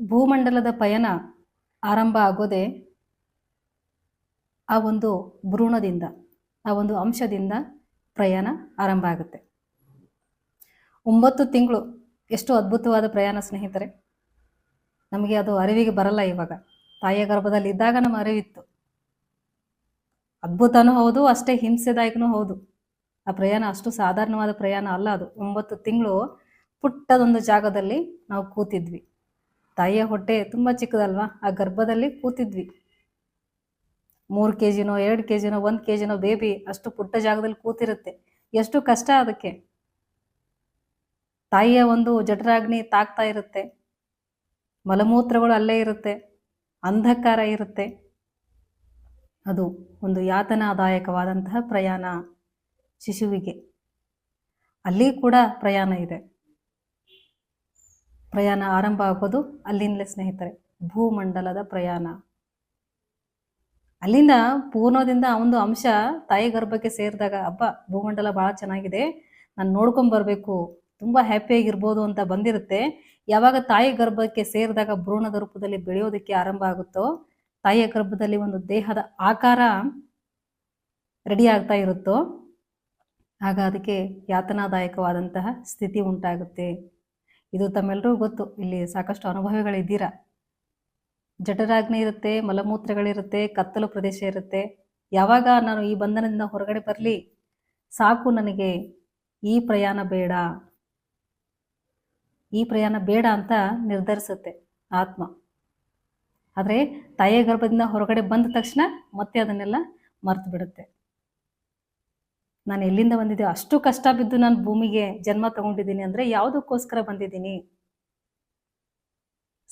ಭೂಮಂಡಲದ ಪಯಣ ಆರಂಭ ಆಗೋದೇ ಆ ಒಂದು ಭ್ರೂಣದಿಂದ, ಆ ಒಂದು ಅಂಶದಿಂದ ಪ್ರಯಾಣ ಆರಂಭ ಆಗುತ್ತೆ. ಒಂಬತ್ತು ತಿಂಗಳು ಎಷ್ಟು ಅದ್ಭುತವಾದ ಪ್ರಯಾಣ ಸ್ನೇಹಿತರೆ. ನಮಗೆ ಅದು ಅರಿವಿಗೆ ಬರಲ್ಲ ಇವಾಗ. ತಾಯಿಯ ಗರ್ಭದಲ್ಲಿ ಇದ್ದಾಗ ನಮ್ಮ ಅರಿವಿತ್ತು. ಅದ್ಭುತನೂ ಹೌದು, ಅಷ್ಟೇ ಹಿಂಸೆದಾಯಕನೂ ಹೌದು. ಆ ಪ್ರಯಾಣ ಅಷ್ಟು ಸಾಧಾರಣವಾದ ಪ್ರಯಾಣ ಅಲ್ಲ ಅದು. ಒಂಬತ್ತು ತಿಂಗಳು ಪುಟ್ಟದೊಂದು ಜಾಗದಲ್ಲಿ ನಾವು ಕೂತಿದ್ವಿ. ತಾಯಿಯ ಹೊಟ್ಟೆ ತುಂಬ ಚಿಕ್ಕದಲ್ವಾ? ಆ ಗರ್ಭದಲ್ಲಿ ಕೂತಿದ್ವಿ. ಮೂರು ಕೆ ಜಿನೋ ಎರಡು ಕೆ ಜಿನೋ ಒಂದು ಕೆ ಜಿನೋ ಬೇಬಿ ಅಷ್ಟು ಪುಟ್ಟ ಜಾಗದಲ್ಲಿ ಕೂತಿರುತ್ತೆ. ಎಷ್ಟು ಕಷ್ಟ ಅದಕ್ಕೆ. ತಾಯಿಯ ಒಂದು ಜಠರಾಗ್ನಿ ತಾಕ್ತಾ ಇರುತ್ತೆ. ಮಲಮೂತ್ರಗಳು ಅಲ್ಲೇ ಇರುತ್ತೆ. ಅಂಧಕಾರ ಇರುತ್ತೆ. ಅದು ಒಂದು ಯಾತನಾದಾಯಕವಾದಂತಹ ಪ್ರಯಾಣ ಶಿಶುವಿಗೆ. ಅಲ್ಲಿ ಕೂಡ ಪ್ರಯಾಣ ಇದೆ. ಪ್ರಯಾಣ ಆರಂಭ ಆಗೋದು ಅಲ್ಲಿಂದಲೇ ಸ್ನೇಹಿತರೆ, ಭೂಮಂಡಲದ ಪ್ರಯಾಣ. ಅಲ್ಲಿಂದ ಪೂರ್ಣದಿಂದ ಒಂದು ಅಂಶ ತಾಯಿ ಗರ್ಭಕ್ಕೆ ಸೇರಿದಾಗ ಹಬ್ಬ ಭೂಮಂಡಲ ಭಾಳ ಚೆನ್ನಾಗಿದೆ, ನಾನು ನೋಡ್ಕೊಂಡ್ ಬರಬೇಕು, ತುಂಬ ಹ್ಯಾಪಿಯಾಗಿರ್ಬೋದು ಅಂತ ಬಂದಿರುತ್ತೆ. ಯಾವಾಗ ತಾಯಿ ಗರ್ಭಕ್ಕೆ ಸೇರಿದಾಗ ಭ್ರೂಣದ ರೂಪದಲ್ಲಿ ಬೆಳೆಯೋದಕ್ಕೆ ಆರಂಭ ಆಗುತ್ತೋ, ತಾಯಿಯ ಗರ್ಭದಲ್ಲಿ ಒಂದು ದೇಹದ ಆಕಾರ ರೆಡಿ ಆಗ್ತಾ ಇರುತ್ತೋ, ಆಗ ಅದಕ್ಕೆ ಯಾತನಾದಾಯಕವಾದಂತಹ ಸ್ಥಿತಿ ಉಂಟಾಗುತ್ತೆ. ಇದು ತಮ್ಮೆಲ್ಲರಿಗೂ ಗೊತ್ತು. ಇಲ್ಲಿ ಸಾಕಷ್ಟು ಅನುಭವಿಗಳಿದ್ದೀರಾ? ಜಠರಾಗ್ನಿ ಇರುತ್ತೆ ಮಲಮೂತ್ರಗಳಿರುತ್ತೆ, ಕತ್ತಲು ಪ್ರದೇಶ ಇರುತ್ತೆ. ಯಾವಾಗ ನಾನು ಈ ಬಂಧನದಿಂದ ಹೊರಗಡೆ ಬರಲಿ? ಸಾಕು ನನಗೆ. ಈ ಪ್ರಯಾಣ ಬೇಡ. ಈ ಪ್ರಯಾಣ ಬೇಡ ಅಂತ ನಿರ್ಧರಿಸುತ್ತೆ ಆತ್ಮ. ಆದರೆ ತಾಯಿಯ ಗರ್ಭದಿಂದ ಹೊರಗಡೆ ಬಂದ ತಕ್ಷಣ ಮತ್ತೆ ಅದನ್ನೆಲ್ಲ ಮರ್ತು ಬಿಡುತ್ತೆ ನಾನು ಎಲ್ಲಿಂದ ಬಂದಿದ್ದೆ, ಅಷ್ಟು ಕಷ್ಟ ಬಿದ್ದು ನಾನು ಭೂಮಿಗೆ ಜನ್ಮ ತಗೊಂಡಿದ್ದೀನಿ ಅಂದರೆ ಯಾವುದಕ್ಕೋಸ್ಕರ ಬಂದಿದ್ದೀನಿ?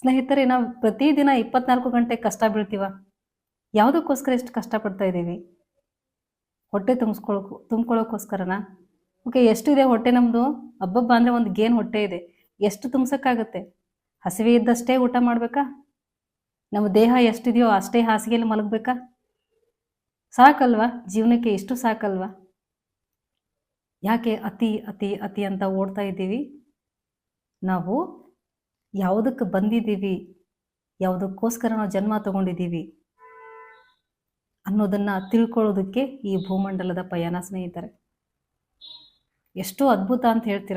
ಸ್ನೇಹಿತರೆ, ನಾವು ಪ್ರತಿದಿನ ಇಪ್ಪತ್ನಾಲ್ಕು ಗಂಟೆ ಕಷ್ಟ ಬೀಳ್ತೀವ. ಯಾವುದಕ್ಕೋಸ್ಕರ ಎಷ್ಟು ಕಷ್ಟಪಡ್ತಾ ಇದ್ದೀವಿ? ಹೊಟ್ಟೆ ತುಂಬಿಸ್ಕೊಳಕು ತುಂಬ್ಕೊಳ್ಳೋಕ್ಕೋಸ್ಕರನಾ? ಓಕೆ ಎಷ್ಟು ಇದೆ ಹೊಟ್ಟೆ ನಮ್ಮದು ಹಬ್ಬಬ್ಬ ಅಂದರೆ ಒಂದು ಗೇನ್ ಹೊಟ್ಟೆ ಇದೆ. ಎಷ್ಟು ತುಂಬಿಸೋಕ್ಕಾಗತ್ತೆ? ಹಸಿವೆ ಇದ್ದಷ್ಟೇ ಊಟ ಮಾಡಬೇಕಾ? ನಮ್ಮ ದೇಹ ಎಷ್ಟಿದೆಯೋ ಅಷ್ಟೇ ಹಾಸಿಗೆಯಲ್ಲಿ ಮಲಗಬೇಕಾ? ಸಾಕಲ್ವಾ? ಜೀವನಕ್ಕೆ ಎಷ್ಟು ಸಾಕಲ್ವಾ? ಯಾಕೆ ಅತಿ ಅತಿ ಅತಿ ಅಂತ ಓಡ್ತಾ ಇದ್ದೀವಿ? ನಾವು ಯಾವುದಕ್ಕೆ ಬಂದಿದ್ದೀವಿ? ಯಾವುದಕ್ಕೋಸ್ಕರ ನಾವು ಜನ್ಮ ತಗೊಂಡಿದ್ದೀವಿ? ಅನ್ನೋದನ್ನು ತಿಳ್ಕೊಳ್ಳೋದಕ್ಕೆ ಈ ಭೂಮಂಡಲದ ಪಯಣ ಸ್ನೇಹಿತರೆ. ಎಷ್ಟು ಅದ್ಭುತ ಅಂತ ಹೇಳ್ತೀರ?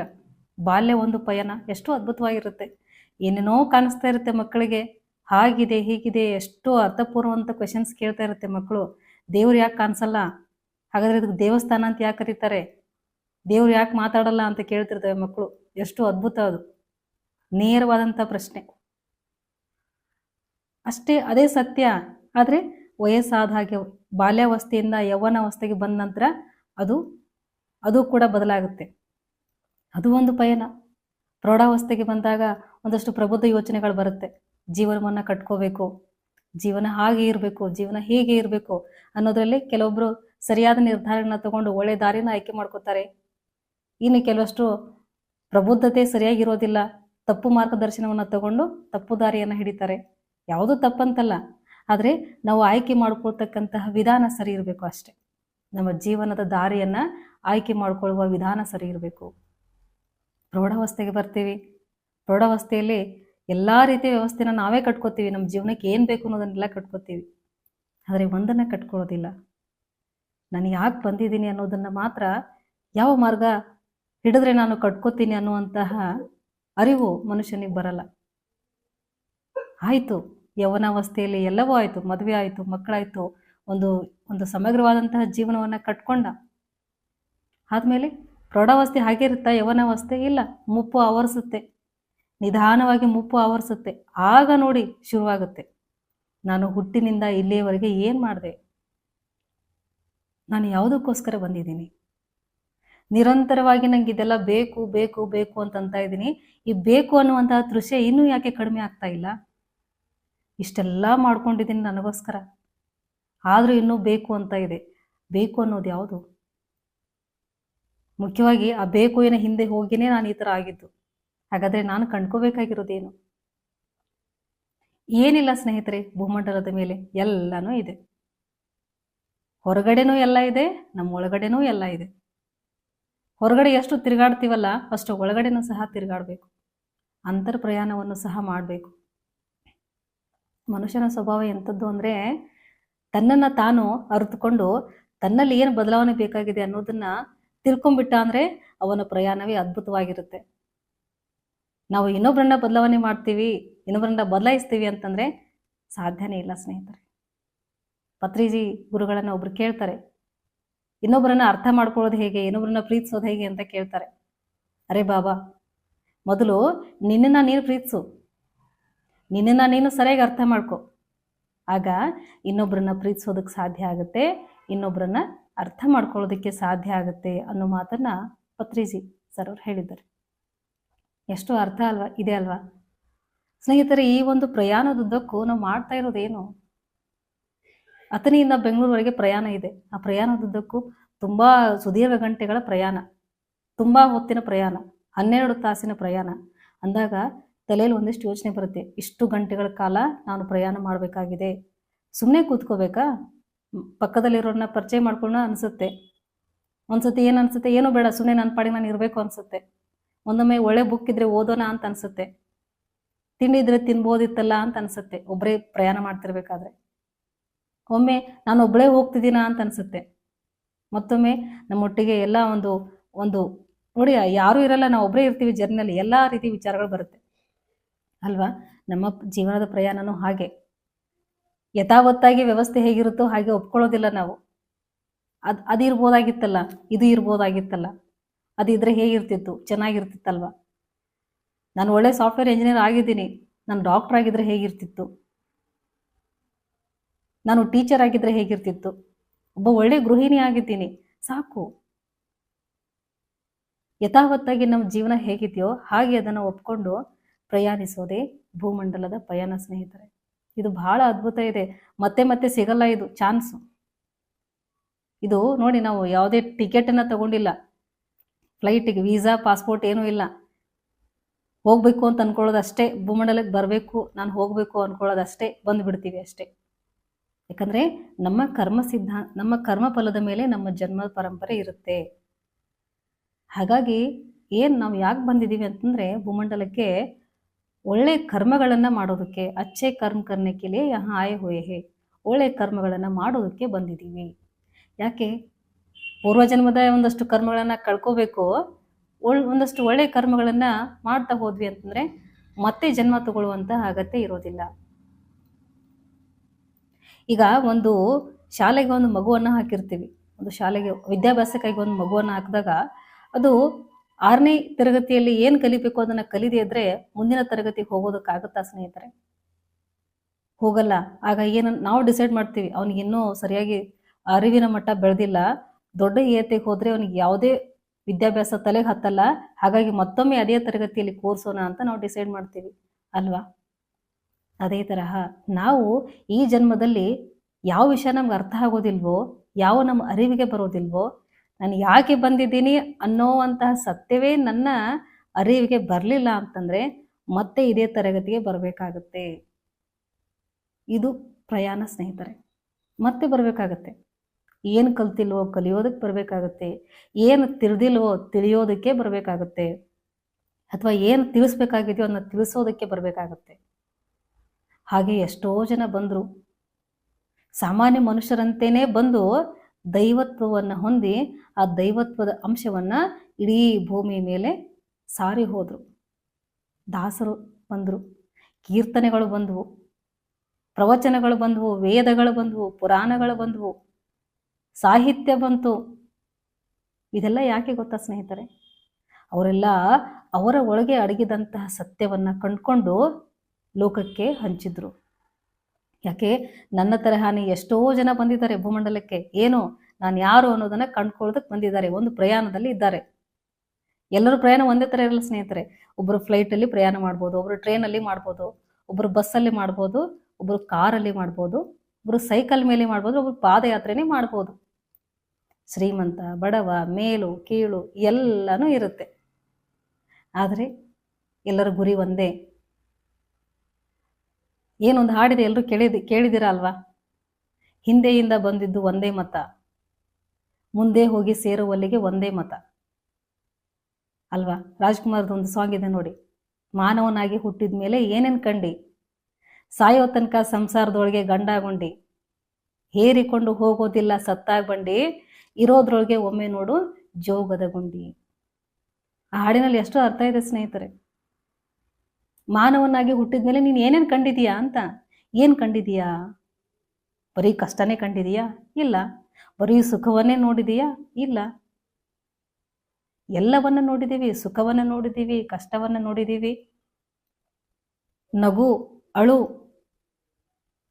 ಬಾಲ್ಯ ಒಂದು ಪಯಣ, ಎಷ್ಟು ಅದ್ಭುತವಾಗಿರುತ್ತೆ. ಏನೇನೋ ಕಾಣಿಸ್ತಾ ಇರುತ್ತೆ ಮಕ್ಕಳಿಗೆ. ಹಾಗಿದೆ, ಹೀಗಿದೆ, ಎಷ್ಟು ಅರ್ಥಪೂರ್ವ ಅಂತ ಕ್ವೆಶನ್ಸ್ ಕೇಳ್ತಾ ಇರುತ್ತೆ ಮಕ್ಕಳು. ದೇವ್ರು ಯಾಕೆ ಕಾಣಿಸಲ್ಲ? ಹಾಗಾದ್ರೆ ಇದಕ್ಕೆ ದೇವಸ್ಥಾನ ಅಂತ ಯಾಕೆ ಕರೀತಾರೆ? ದೇವ್ರು ಯಾಕೆ ಮಾತಾಡಲ್ಲ ಅಂತ ಕೇಳ್ತಿರ್ತವೆ ಮಕ್ಕಳು? ಎಷ್ಟು ಅದ್ಭುತ ಅದು. ನೇರವಾದಂಥ ಪ್ರಶ್ನೆ. ಅಷ್ಟೇ, ಅದೇ ಸತ್ಯ. ಆದರೆ ವಯಸ್ಸಾದ ಹಾಗೆ ಬಾಲ್ಯಾವಸ್ಥೆಯಿಂದ ಯೌವನಾವಸ್ಥೆಗೆ ಬಂದ ನಂತರ ಅದು ಅದು ಕೂಡ ಬದಲಾಗುತ್ತೆ. ಅದು ಒಂದು ಪಯಣ. ಪ್ರೌಢಾವಸ್ಥೆಗೆ ಬಂದಾಗ ಒಂದಷ್ಟು ಪ್ರಬುದ್ಧ ಯೋಚನೆಗಳು ಬರುತ್ತೆ. ಜೀವನವನ್ನು ಕಟ್ಕೋಬೇಕು, ಜೀವನ ಹಾಗೆ ಇರಬೇಕು, ಜೀವನ ಹೇಗೆ ಇರಬೇಕು ಅನ್ನೋದರಲ್ಲಿ ಕೆಲವೊಬ್ಬರು ಸರಿಯಾದ ನಿರ್ಧಾರನ ತಗೊಂಡು ಒಳ್ಳೆ ದಾರಿನ ಆಯ್ಕೆ ಮಾಡ್ಕೋತಾರೆ. ಇನ್ನು ಕೆಲವಷ್ಟು ಪ್ರಬುದ್ಧತೆ ಸರಿಯಾಗಿರೋದಿಲ್ಲ. ತಪ್ಪು ಮಾರ್ಗದರ್ಶನವನ್ನು ತಗೊಂಡು ತಪ್ಪು ದಾರಿಯನ್ನು ಹಿಡಿತಾರೆ. ಯಾವುದು ತಪ್ಪಂತಲ್ಲ. ಆದರೆ ನಾವು ಆಯ್ಕೆ ಮಾಡ್ಕೊಳ್ತಕ್ಕಂತಹ ವಿಧಾನ ಸರಿ ಇರಬೇಕು ಅಷ್ಟೆ. ನಮ್ಮ ಜೀವನದ ದಾರಿಯನ್ನು ಆಯ್ಕೆ ಮಾಡಿಕೊಳ್ಳುವ ವಿಧಾನ ಸರಿ ಇರಬೇಕು. ಪ್ರೌಢಾವಸ್ಥೆಗೆ ಬರ್ತೀವಿ. ಪ್ರೌಢಾವಸ್ಥೆಯಲ್ಲಿ ಎಲ್ಲ ರೀತಿಯ ವ್ಯವಸ್ಥೆನ ನಾವೇ ಕಟ್ಕೋತೀವಿ. ನಮ್ಮ ಜೀವನಕ್ಕೆ ಏನು ಬೇಕು ಅನ್ನೋದನ್ನೆಲ್ಲ ಕಟ್ಕೋತೀವಿ. ಆದರೆ ಒಂದನ್ನು ಕಟ್ಕೊಳ್ಳೋದಿಲ್ಲ. ನಾನು ಯಾಕೆ ಬಂದಿದ್ದೀನಿ ಅನ್ನೋದನ್ನು ಮಾತ್ರ ಯಾವ ಮಾರ್ಗ ಹಿಡಿದ್ರೆ ನಾನು ಕಟ್ಕೋತೀನಿ ಅನ್ನುವಂತಹ ಅರಿವು ಮನುಷ್ಯನಿಗೆ ಬರಲ್ಲ. ಆಯಿತು, ಯವನಾವಸ್ಥೆಯಲ್ಲಿ ಎಲ್ಲವೂ ಆಯಿತು, ಮದುವೆ ಆಯಿತು, ಮಕ್ಕಳಾಯಿತು, ಒಂದು ಒಂದು ಸಮಗ್ರವಾದಂತಹ ಜೀವನವನ್ನು ಕಟ್ಕೊಂಡ. ಆದಮೇಲೆ ಪ್ರೌಢಾವಸ್ಥೆ ಹಾಗೆ ಇರುತ್ತಾ? ಯವನಾವಸ್ಥೆ ಇಲ್ಲ, ಮುಪ್ಪು ಆವರಿಸುತ್ತೆ. ನಿಧಾನವಾಗಿ ಮುಪ್ಪು ಆವರಿಸುತ್ತೆ. ಆಗ ನೋಡಿ ಶುರುವಾಗುತ್ತೆ. ನಾನು ಹುಟ್ಟಿನಿಂದ ಇಲ್ಲಿಯವರೆಗೆ ಏನು ಮಾಡಿದೆ? ನಾನು ಯಾವುದಕ್ಕೋಸ್ಕರ ಬಂದಿದ್ದೀನಿ? ನಿರಂತರವಾಗಿ ನಂಗೆ ಇದೆಲ್ಲ ಬೇಕು ಬೇಕು ಬೇಕು ಅಂತ ಇದ್ದೀನಿ. ಈ ಬೇಕು ಅನ್ನುವಂತಹ ದೃಶ್ಯ ಇನ್ನೂ ಯಾಕೆ ಕಡಿಮೆ ಆಗ್ತಾ ಇಲ್ಲ? ಇಷ್ಟೆಲ್ಲ ಮಾಡ್ಕೊಂಡಿದ್ದೀನಿ ನನಗೋಸ್ಕರ. ಆದರೂ ಇನ್ನೂ ಬೇಕು ಅಂತ ಇದೆ. ಬೇಕು ಅನ್ನೋದು ಯಾವುದು? ಮುಖ್ಯವಾಗಿ ಆ ಬೇಕು ಏನೋ ಹಿಂದೆ ಹೋಗಿನೇ ನಾನು ಈ ಥರ ಆಗಿದ್ದು. ಹಾಗಾದರೆ ನಾನು ಕಂಡ್ಕೋಬೇಕಾಗಿರೋದೇನು? ಏನಿಲ್ಲ ಸ್ನೇಹಿತರೆ, ಭೂಮಂಡಲದ ಮೇಲೆ ಎಲ್ಲನೂ ಇದೆ. ಹೊರಗಡೆನೂ ಎಲ್ಲ ಇದೆ, ನಮ್ಮ ಒಳಗಡೆನೂ ಎಲ್ಲ ಇದೆ. ಹೊರಗಡೆ ಎಷ್ಟು ತಿರುಗಾಡ್ತೀವಲ್ಲ, ಅಷ್ಟು ಒಳಗಡೆನೂ ಸಹ ತಿರುಗಾಡಬೇಕು. ಅಂತರ್ ಪ್ರಯಾಣವನ್ನು ಸಹ ಮಾಡಬೇಕು. ಮನುಷ್ಯನ ಸ್ವಭಾವ ಎಂಥದ್ದು ಅಂದರೆ, ತನ್ನನ್ನು ತಾನು ಅರಿತುಕೊಂಡು ತನ್ನಲ್ಲಿ ಏನು ಬದಲಾವಣೆ ಬೇಕಾಗಿದೆ ಅನ್ನೋದನ್ನ ತಿಳ್ಕೊಂಬಿಟ್ಟ ಅಂದರೆ ಅವನ ಪ್ರಯಾಣವೇ ಅದ್ಭುತವಾಗಿರುತ್ತೆ. ನಾವು ಇನ್ನೊಬ್ಬರನ್ನ ಬದಲಾವಣೆ ಮಾಡ್ತೀವಿ ಇನ್ನೊಬ್ಬರನ್ನ ಬದಲಾಯಿಸ್ತೀವಿ ಅಂತಂದರೆ ಸಾಧ್ಯನೇ ಇಲ್ಲ ಸ್ನೇಹಿತರೆ. ಪತ್ರಿಜಿ ಗುರುಗಳನ್ನು ಒಬ್ರು ಕೇಳ್ತಾರೆ ಇನ್ನೊಬ್ಬರನ್ನ ಅರ್ಥ ಮಾಡ್ಕೊಳ್ಳೋದು ಹೇಗೆ ಇನ್ನೊಬ್ಬರನ್ನ ಪ್ರೀತಿಸೋದು ಹೇಗೆ ಅಂತ ಕೇಳ್ತಾರೆ. ಅರೆ ಬಾಬಾ, ಮೊದಲು ನಿನ್ನನ್ನು ನೀನು ಪ್ರೀತಿಸು. ನಿನ್ನನ್ನು ನೀನು ಸರಿಯಾಗಿ ಅರ್ಥ ಮಾಡ್ಕೊ. ಆಗ ಇನ್ನೊಬ್ಬರನ್ನ ಪ್ರೀತಿಸೋದಕ್ಕೆ ಸಾಧ್ಯ ಆಗುತ್ತೆ ಇನ್ನೊಬ್ಬರನ್ನ ಅರ್ಥ ಮಾಡ್ಕೊಳ್ಳೋದಕ್ಕೆ ಸಾಧ್ಯ ಆಗುತ್ತೆ ಅನ್ನೋ ಮಾತನ್ನ ಪತ್ರಿಜಿ ಸರ್ ಅವ್ರು ಹೇಳಿದ್ದಾರೆ. ಎಷ್ಟು ಅರ್ಥ ಅಲ್ವಾ, ಇದೆ ಅಲ್ವಾ? ಸ್ನೇಹಿತರೆ, ಈ ಒಂದು ಪ್ರಯಾಣದುದ್ದಕ್ಕೂ ನಾವು ಮಾಡ್ತಾ ಇರೋದೇನು? ಅಥಣಿಯಿಂದ ಬೆಂಗಳೂರುವರೆಗೆ ಪ್ರಯಾಣ ಇದೆ. ಆ ಪ್ರಯಾಣದುದ್ದಕ್ಕೂ ತುಂಬ ಸುದೀರ್ಘ ಗಂಟೆಗಳ ಪ್ರಯಾಣ. ತುಂಬ ಹೊತ್ತಿನ ಪ್ರಯಾಣ. ಹನ್ನೆರಡು ತಾಸಿನ ಪ್ರಯಾಣ. ಅಂದಾಗ ತಲೆಯಲ್ಲಿ ಒಂದಿಷ್ಟು ಯೋಚನೆ ಬರುತ್ತೆ. ಇಷ್ಟು ಗಂಟೆಗಳ ಕಾಲ ನಾನು ಪ್ರಯಾಣ ಮಾಡಬೇಕಾಗಿದೆ. ಸುಮ್ಮನೆ ಕೂತ್ಕೋಬೇಕಾ? ಪಕ್ಕದಲ್ಲಿರೋನ್ನ ಪರಿಚಯ ಮಾಡ್ಕೊಳ್ಳೋ ಅನಿಸುತ್ತೆ. ಒಂದ್ಸತಿ ಏನು ಅನಿಸುತ್ತೆ? ಏನೂ ಬೇಡ. ಸುಮ್ಮನೆ ನನ್ನ ಪಾಡಿಗೆ ನಾನು ಇರಬೇಕು ಅನಿಸುತ್ತೆ. ಒಂದೊಮ್ಮೆ ಒಳ್ಳೆ ಬುಕ್ ಇದ್ರೆ ಓದೋಣ ಅಂತ ಅನಿಸುತ್ತೆ. ತಿಂಡಿ ಇದ್ರೆ ತಿನ್ಬೋದಿತ್ತಲ್ಲ ಅಂತ ಅನಿಸುತ್ತೆ. ಒಬ್ಬರೇ ಪ್ರಯಾಣ ಮಾಡ್ತಿರ್ಬೇಕಾದ್ರೆ. ಒಮ್ಮೆ ನಾನು ಒಬ್ಬಳೇ ಹೋಗ್ತಿದ್ದೀನಾ ಅಂತ ಅನಿಸುತ್ತೆ. ಮತ್ತೊಮ್ಮೆ ನಮ್ಮೊಟ್ಟಿಗೆ ಎಲ್ಲ ಒಂದು ಒಂದು, ನೋಡಿ ಯಾರೂ ಇರಲ್ಲ, ನಾವು ಒಬ್ಬರೇ ಇರ್ತೀವಿ ಜರ್ನಿಯಲ್ಲಿ ಎಲ್ಲ ರೀತಿ ವಿಚಾರಗಳು ಬರುತ್ತೆ. ಅಲ್ವಾ? ನಮ್ಮ ಜೀವನದ ಪ್ರಯಾಣನೂ ಹಾಗೆ. ಯಥಾವತ್ತಾಗಿ ವ್ಯವಸ್ಥೆ ಹೇಗಿರುತ್ತೋ ಹಾಗೆ ಒಪ್ಕೊಳ್ಳೋದಿಲ್ಲ ನಾವು. ಅದು ಅದು ಇರ್ಬೋದಾಗಿತ್ತಲ್ಲ ಇದು ಇರ್ಬೋದಾಗಿತ್ತಲ್ಲ, ಅದಿದ್ರೆ ಹೇಗಿರ್ತಿತ್ತು, ಚೆನ್ನಾಗಿರ್ತಿತ್ತಲ್ವ? ನಾನು ಒಳ್ಳೆ ಸಾಫ್ಟ್ವೇರ್ ಇಂಜಿನಿಯರ್ ಆಗಿದ್ದೀನಿ, ನಾನು ಡಾಕ್ಟರ್ ಆಗಿದ್ರೆ ಹೇಗಿರ್ತಿತ್ತು? ನಾನು ಟೀಚರ್ ಆಗಿದ್ರೆ ಹೇಗಿರ್ತಿತ್ತು? ಒಬ್ಬ ಒಳ್ಳೆ ಗೃಹಿಣಿ ಆಗಿದ್ದೀನಿ. ಸಾಕು. ಯಥಾವತ್ತಾಗಿ ನಮ್ಮ ಜೀವನ ಹೇಗಿದೆಯೋ ಹಾಗೆ ಅದನ್ನು ಒಪ್ಕೊಂಡು ಪ್ರಯಾಣಿಸೋದೇ ಭೂಮಂಡಲದ ಪಯಣ ಸ್ನೇಹಿತರೆ. ಇದು ಬಹಳ ಅದ್ಭುತ ಇದೆ. ಮತ್ತೆ ಮತ್ತೆ ಸಿಗಲ್ಲ ಇದು. ಚಾನ್ಸು. ಇದು ನೋಡಿ ನಾವು ಯಾವುದೇ ಟಿಕೆಟನ್ನು ತಗೊಂಡಿಲ್ಲ. ಫ್ಲೈಟಿಗೆ ವೀಸಾ ಪಾಸ್ಪೋರ್ಟ್ ಏನೂ ಇಲ್ಲ. ಹೋಗಬೇಕು ಅಂತ ಅನ್ಕೊಳ್ಳೋದಷ್ಟೇ. ಭೂಮಂಡಲಕ್ಕೆ ಬರಬೇಕು, ನಾನು ಹೋಗಬೇಕು ಅನ್ಕೊಳ್ಳೋದಷ್ಟೇ. ಬಂದುಬಿಡ್ತೀವಿ ಅಷ್ಟೇ. ಯಾಕಂದರೆ ನಮ್ಮ ಕರ್ಮ ಸಿದ್ಧಾ, ನಮ್ಮ ಕರ್ಮ ಫಲದ ಮೇಲೆ ನಮ್ಮ ಜನ್ಮ ಪರಂಪರೆ ಇರುತ್ತೆ. ಹಾಗಾಗಿ ಏನು ನಾವು ಯಾಕೆ ಬಂದಿದ್ದೀವಿ ಅಂತಂದರೆ ಭೂಮಂಡಲಕ್ಕೆ ಒಳ್ಳೆ ಕರ್ಮಗಳನ್ನು ಮಾಡೋದಕ್ಕೆ, ಅಚ್ಚೆ ಕರ್ಮ ಕರ್ಣಕ್ಕೆಲೇ ಆಯೆ ಹುಯೆ ಒಳ್ಳೆ ಕರ್ಮಗಳನ್ನು ಮಾಡೋದಕ್ಕೆ ಬಂದಿದ್ದೀವಿ ಯಾಕೆ? ಪೂರ್ವಜನ್ಮದ ಒಂದಷ್ಟು ಕರ್ಮಗಳನ್ನು ಕಳ್ಕೋಬೇಕು, ಒಳ್, ಒಂದಷ್ಟು ಒಳ್ಳೆ ಕರ್ಮಗಳನ್ನು ಮಾಡ್ತಾ ಹೋದ್ವಿ ಅಂತಂದರೆ ಮತ್ತೆ ಜನ್ಮ ತಗೊಳ್ಳುವಂತಹ ಅಗತ್ಯ ಇರೋದಿಲ್ಲ. ಈಗ ಒಂದು ಶಾಲೆಗೆ ಒಂದು ಮಗುವನ್ನು ಹಾಕಿರ್ತೀವಿ. ಒಂದು ಶಾಲೆಗೆ ವಿದ್ಯಾಭ್ಯಾಸಕ್ಕಾಗಿ ಒಂದು ಮಗುವನ್ನು ಹಾಕಿದಾಗ ಅದು ಆರನೇ ತರಗತಿಯಲ್ಲಿ ಏನು ಕಲಿಬೇಕು ಅದನ್ನು ಕಲಿದೇ ಇದ್ರೆ ಮುಂದಿನ ತರಗತಿಗೆ ಹೋಗೋದಕ್ಕಾಗುತ್ತಾ ಸ್ನೇಹಿತರೆ? ಹೋಗಲ್ಲ. ಆಗ ಏನು ನಾವು ಡಿಸೈಡ್ ಮಾಡ್ತೀವಿ, ಅವ್ನಿಗೆ ಇನ್ನೂ ಸರಿಯಾಗಿ ಅರಿವಿನ ಮಟ್ಟ ಬೆಳೆದಿಲ್ಲ. ದೊಡ್ಡ ಏತೆಗೆ ಹೋದರೆ ಅವನಿಗೆ ಯಾವುದೇ ವಿದ್ಯಾಭ್ಯಾಸ ತಲೆಗೆ ಹತ್ತಲ್ಲ. ಹಾಗಾಗಿ ಮತ್ತೊಮ್ಮೆ ಅದೇ ತರಗತಿಯಲ್ಲಿ ಕೂರಿಸೋಣ ಅಂತ ನಾವು ಡಿಸೈಡ್ ಮಾಡ್ತೀವಿ. ಅಲ್ವಾ? ಅದೇ ತರಹ ನಾವು ಈ ಜನ್ಮದಲ್ಲಿ ಯಾವ ವಿಷಯ ನಮ್ಗೆ ಅರ್ಥ ಆಗೋದಿಲ್ವೋ, ಯಾವ ನಮ್ಮ ಅರಿವಿಗೆ ಬರೋದಿಲ್ವೋ, ನಾನು ಯಾಕೆ ಬಂದಿದ್ದೀನಿ ಅನ್ನೋವಂತಹ ಸತ್ಯವೇ ನನ್ನ ಅರಿವಿಗೆ ಬರಲಿಲ್ಲ ಅಂತಂದರೆ ಮತ್ತೆ ಇದೇ ತರಗತಿಗೆ ಬರಬೇಕಾಗುತ್ತೆ. ಇದು ಪ್ರಯಾಣ ಸ್ನೇಹಿತರೆ, ಮತ್ತೆ ಬರಬೇಕಾಗತ್ತೆ. ಏನು ಕಲ್ತಿಲ್ವೋ, ಕಲಿಯೋದಕ್ಕೆ ಬರಬೇಕಾಗತ್ತೆ. ಏನು ತಿಳಿದಿಲ್ವೋ, ತಿಳಿಯೋದಕ್ಕೆ ಬರಬೇಕಾಗತ್ತೆ. ಅಥವಾ ಏನು ತಿಳಿಸ್ಬೇಕಾಗಿದೆಯೋ ಅದನ್ನ ತಿಳಿಸೋದಕ್ಕೆ ಬರಬೇಕಾಗತ್ತೆ. ಹಾಗೆ ಎಷ್ಟೋ ಜನ ಬಂದರು. ಸಾಮಾನ್ಯ ಮನುಷ್ಯರಂತೆಯೇ ಬಂದು ದೈವತ್ವವನ್ನು ಹೊಂದಿ ಆ ದೈವತ್ವದ ಅಂಶವನ್ನು ಇಡೀ ಭೂಮಿ ಮೇಲೆ ಸಾರಿ ಹೋದರು. ದಾಸರು ಬಂದರು, ಕೀರ್ತನೆಗಳು ಬಂದವು, ಪ್ರವಚನಗಳು ಬಂದವು, ವೇದಗಳು ಬಂದವು, ಪುರಾಣಗಳು ಬಂದವು, ಸಾಹಿತ್ಯ ಬಂತು. ಇದೆಲ್ಲ ಯಾಕೆ ಗೊತ್ತಾ ಸ್ನೇಹಿತರೆ? ಅವರೆಲ್ಲ ಅವರ ಒಳಗೆ ಅಡಗಿದಂತಹ ಸತ್ಯವನ್ನು ಕಂಡುಕೊಂಡು ಲೋಕಕ್ಕೆ ಹಂಚಿದ್ರು. ಯಾಕೆ? ನನ್ನ ತರಹಾನಿ ಎಷ್ಟೋ ಜನ ಬಂದಿದ್ದಾರೆ ಭೂಮಂಡಲಕ್ಕೆ. ಏನು? ನಾನು ಯಾರು ಅನ್ನೋದನ್ನ ಕಂಡ್ಕೊಳ್ಳೋದಕ್ಕೆ ಬಂದಿದ್ದಾರೆ. ಒಂದು ಪ್ರಯಾಣದಲ್ಲಿ ಇದ್ದಾರೆ. ಎಲ್ಲರೂ ಪ್ರಯಾಣ ಒಂದೇ ಥರ ಇರಲ್ಲ ಸ್ನೇಹಿತರೆ. ಒಬ್ಬರು ಫ್ಲೈಟಲ್ಲಿ ಪ್ರಯಾಣ ಮಾಡ್ಬೋದು ಒಬ್ಬರು ಟ್ರೈನಲ್ಲಿ ಮಾಡ್ಬೋದು ಒಬ್ಬರು ಬಸ್ಸಲ್ಲಿ ಮಾಡ್ಬೋದು ಒಬ್ಬರು ಕಾರಲ್ಲಿ ಮಾಡ್ಬೋದು ಒಬ್ಬರು ಸೈಕಲ್ ಮೇಲೆ ಮಾಡ್ಬೋದು ಒಬ್ಬರು ಪಾದಯಾತ್ರೆನೇ ಮಾಡ್ಬೋದು. ಶ್ರೀಮಂತ, ಬಡವ, ಮೇಲು, ಕೀಳು ಎಲ್ಲನೂ ಇರುತ್ತೆ. ಆದರೆ ಎಲ್ಲರ ಗುರಿ ಒಂದೇ. ಏನೊಂದು ಹಾಡಿದೆ ಎಲ್ಲರೂ ಕೇಳಿದ, ಕೇಳಿದಿರ ಅಲ್ವಾ? ಹಿಂದೆಯಿಂದ ಬಂದಿದ್ದು ಒಂದೇ ಮತ. ಮುಂದೆ ಹೋಗಿ ಸೇರುವಲ್ಲಿಗೆ ಒಂದೇ ಮತ. ಅಲ್ವಾ? ರಾಜ್ಕುಮಾರ್ದು ಒಂದು ಸಾಂಗ್ ಇದೆ ನೋಡಿ. ಮಾನವನಾಗಿ ಹುಟ್ಟಿದ ಮೇಲೆ ಏನೇನು ಕಂಡಿ? ಸಾಯೋ ತನಕ ಸಂಸಾರದೊಳಗೆ ಗಂಡಾಗೊಂಡಿ? ಹೇರಿಕೊಂಡು ಹೋಗೋದಿಲ್ಲ ಸತ್ತಾಗ ಬಂಡಿ ಇರೋದ್ರೊಳಗೆ ಒಮ್ಮೆ ನೋಡು ಜೋಗದ ಗುಂಡಿ ಆ ಹಾಡಿನಲ್ಲಿ ಎಷ್ಟು ಅರ್ಥ ಇದೆ ಸ್ನೇಹಿತರೆ. ಮಾನವನಾಗಿ ಹುಟ್ಟಿದ ಮೇಲೆ ನೀನು ಏನೇನು ಕಂಡಿದೀಯಾ ಅಂತ? ಏನು ಕಂಡಿದೀಯಾ? ಬರೀ ಕಷ್ಟನೇ ಕಂಡಿದೀಯಾ? ಇಲ್ಲ. ಬರೀ ಸುಖವನ್ನೇ ನೋಡಿದೀಯಾ? ಇಲ್ಲ. ಎಲ್ಲವನ್ನ ನೋಡಿದೀವಿ, ಸುಖವನ್ನ ನೋಡಿದೀವಿ, ಕಷ್ಟವನ್ನ ನೋಡಿದೀವಿ. ನಗು, ಅಳು,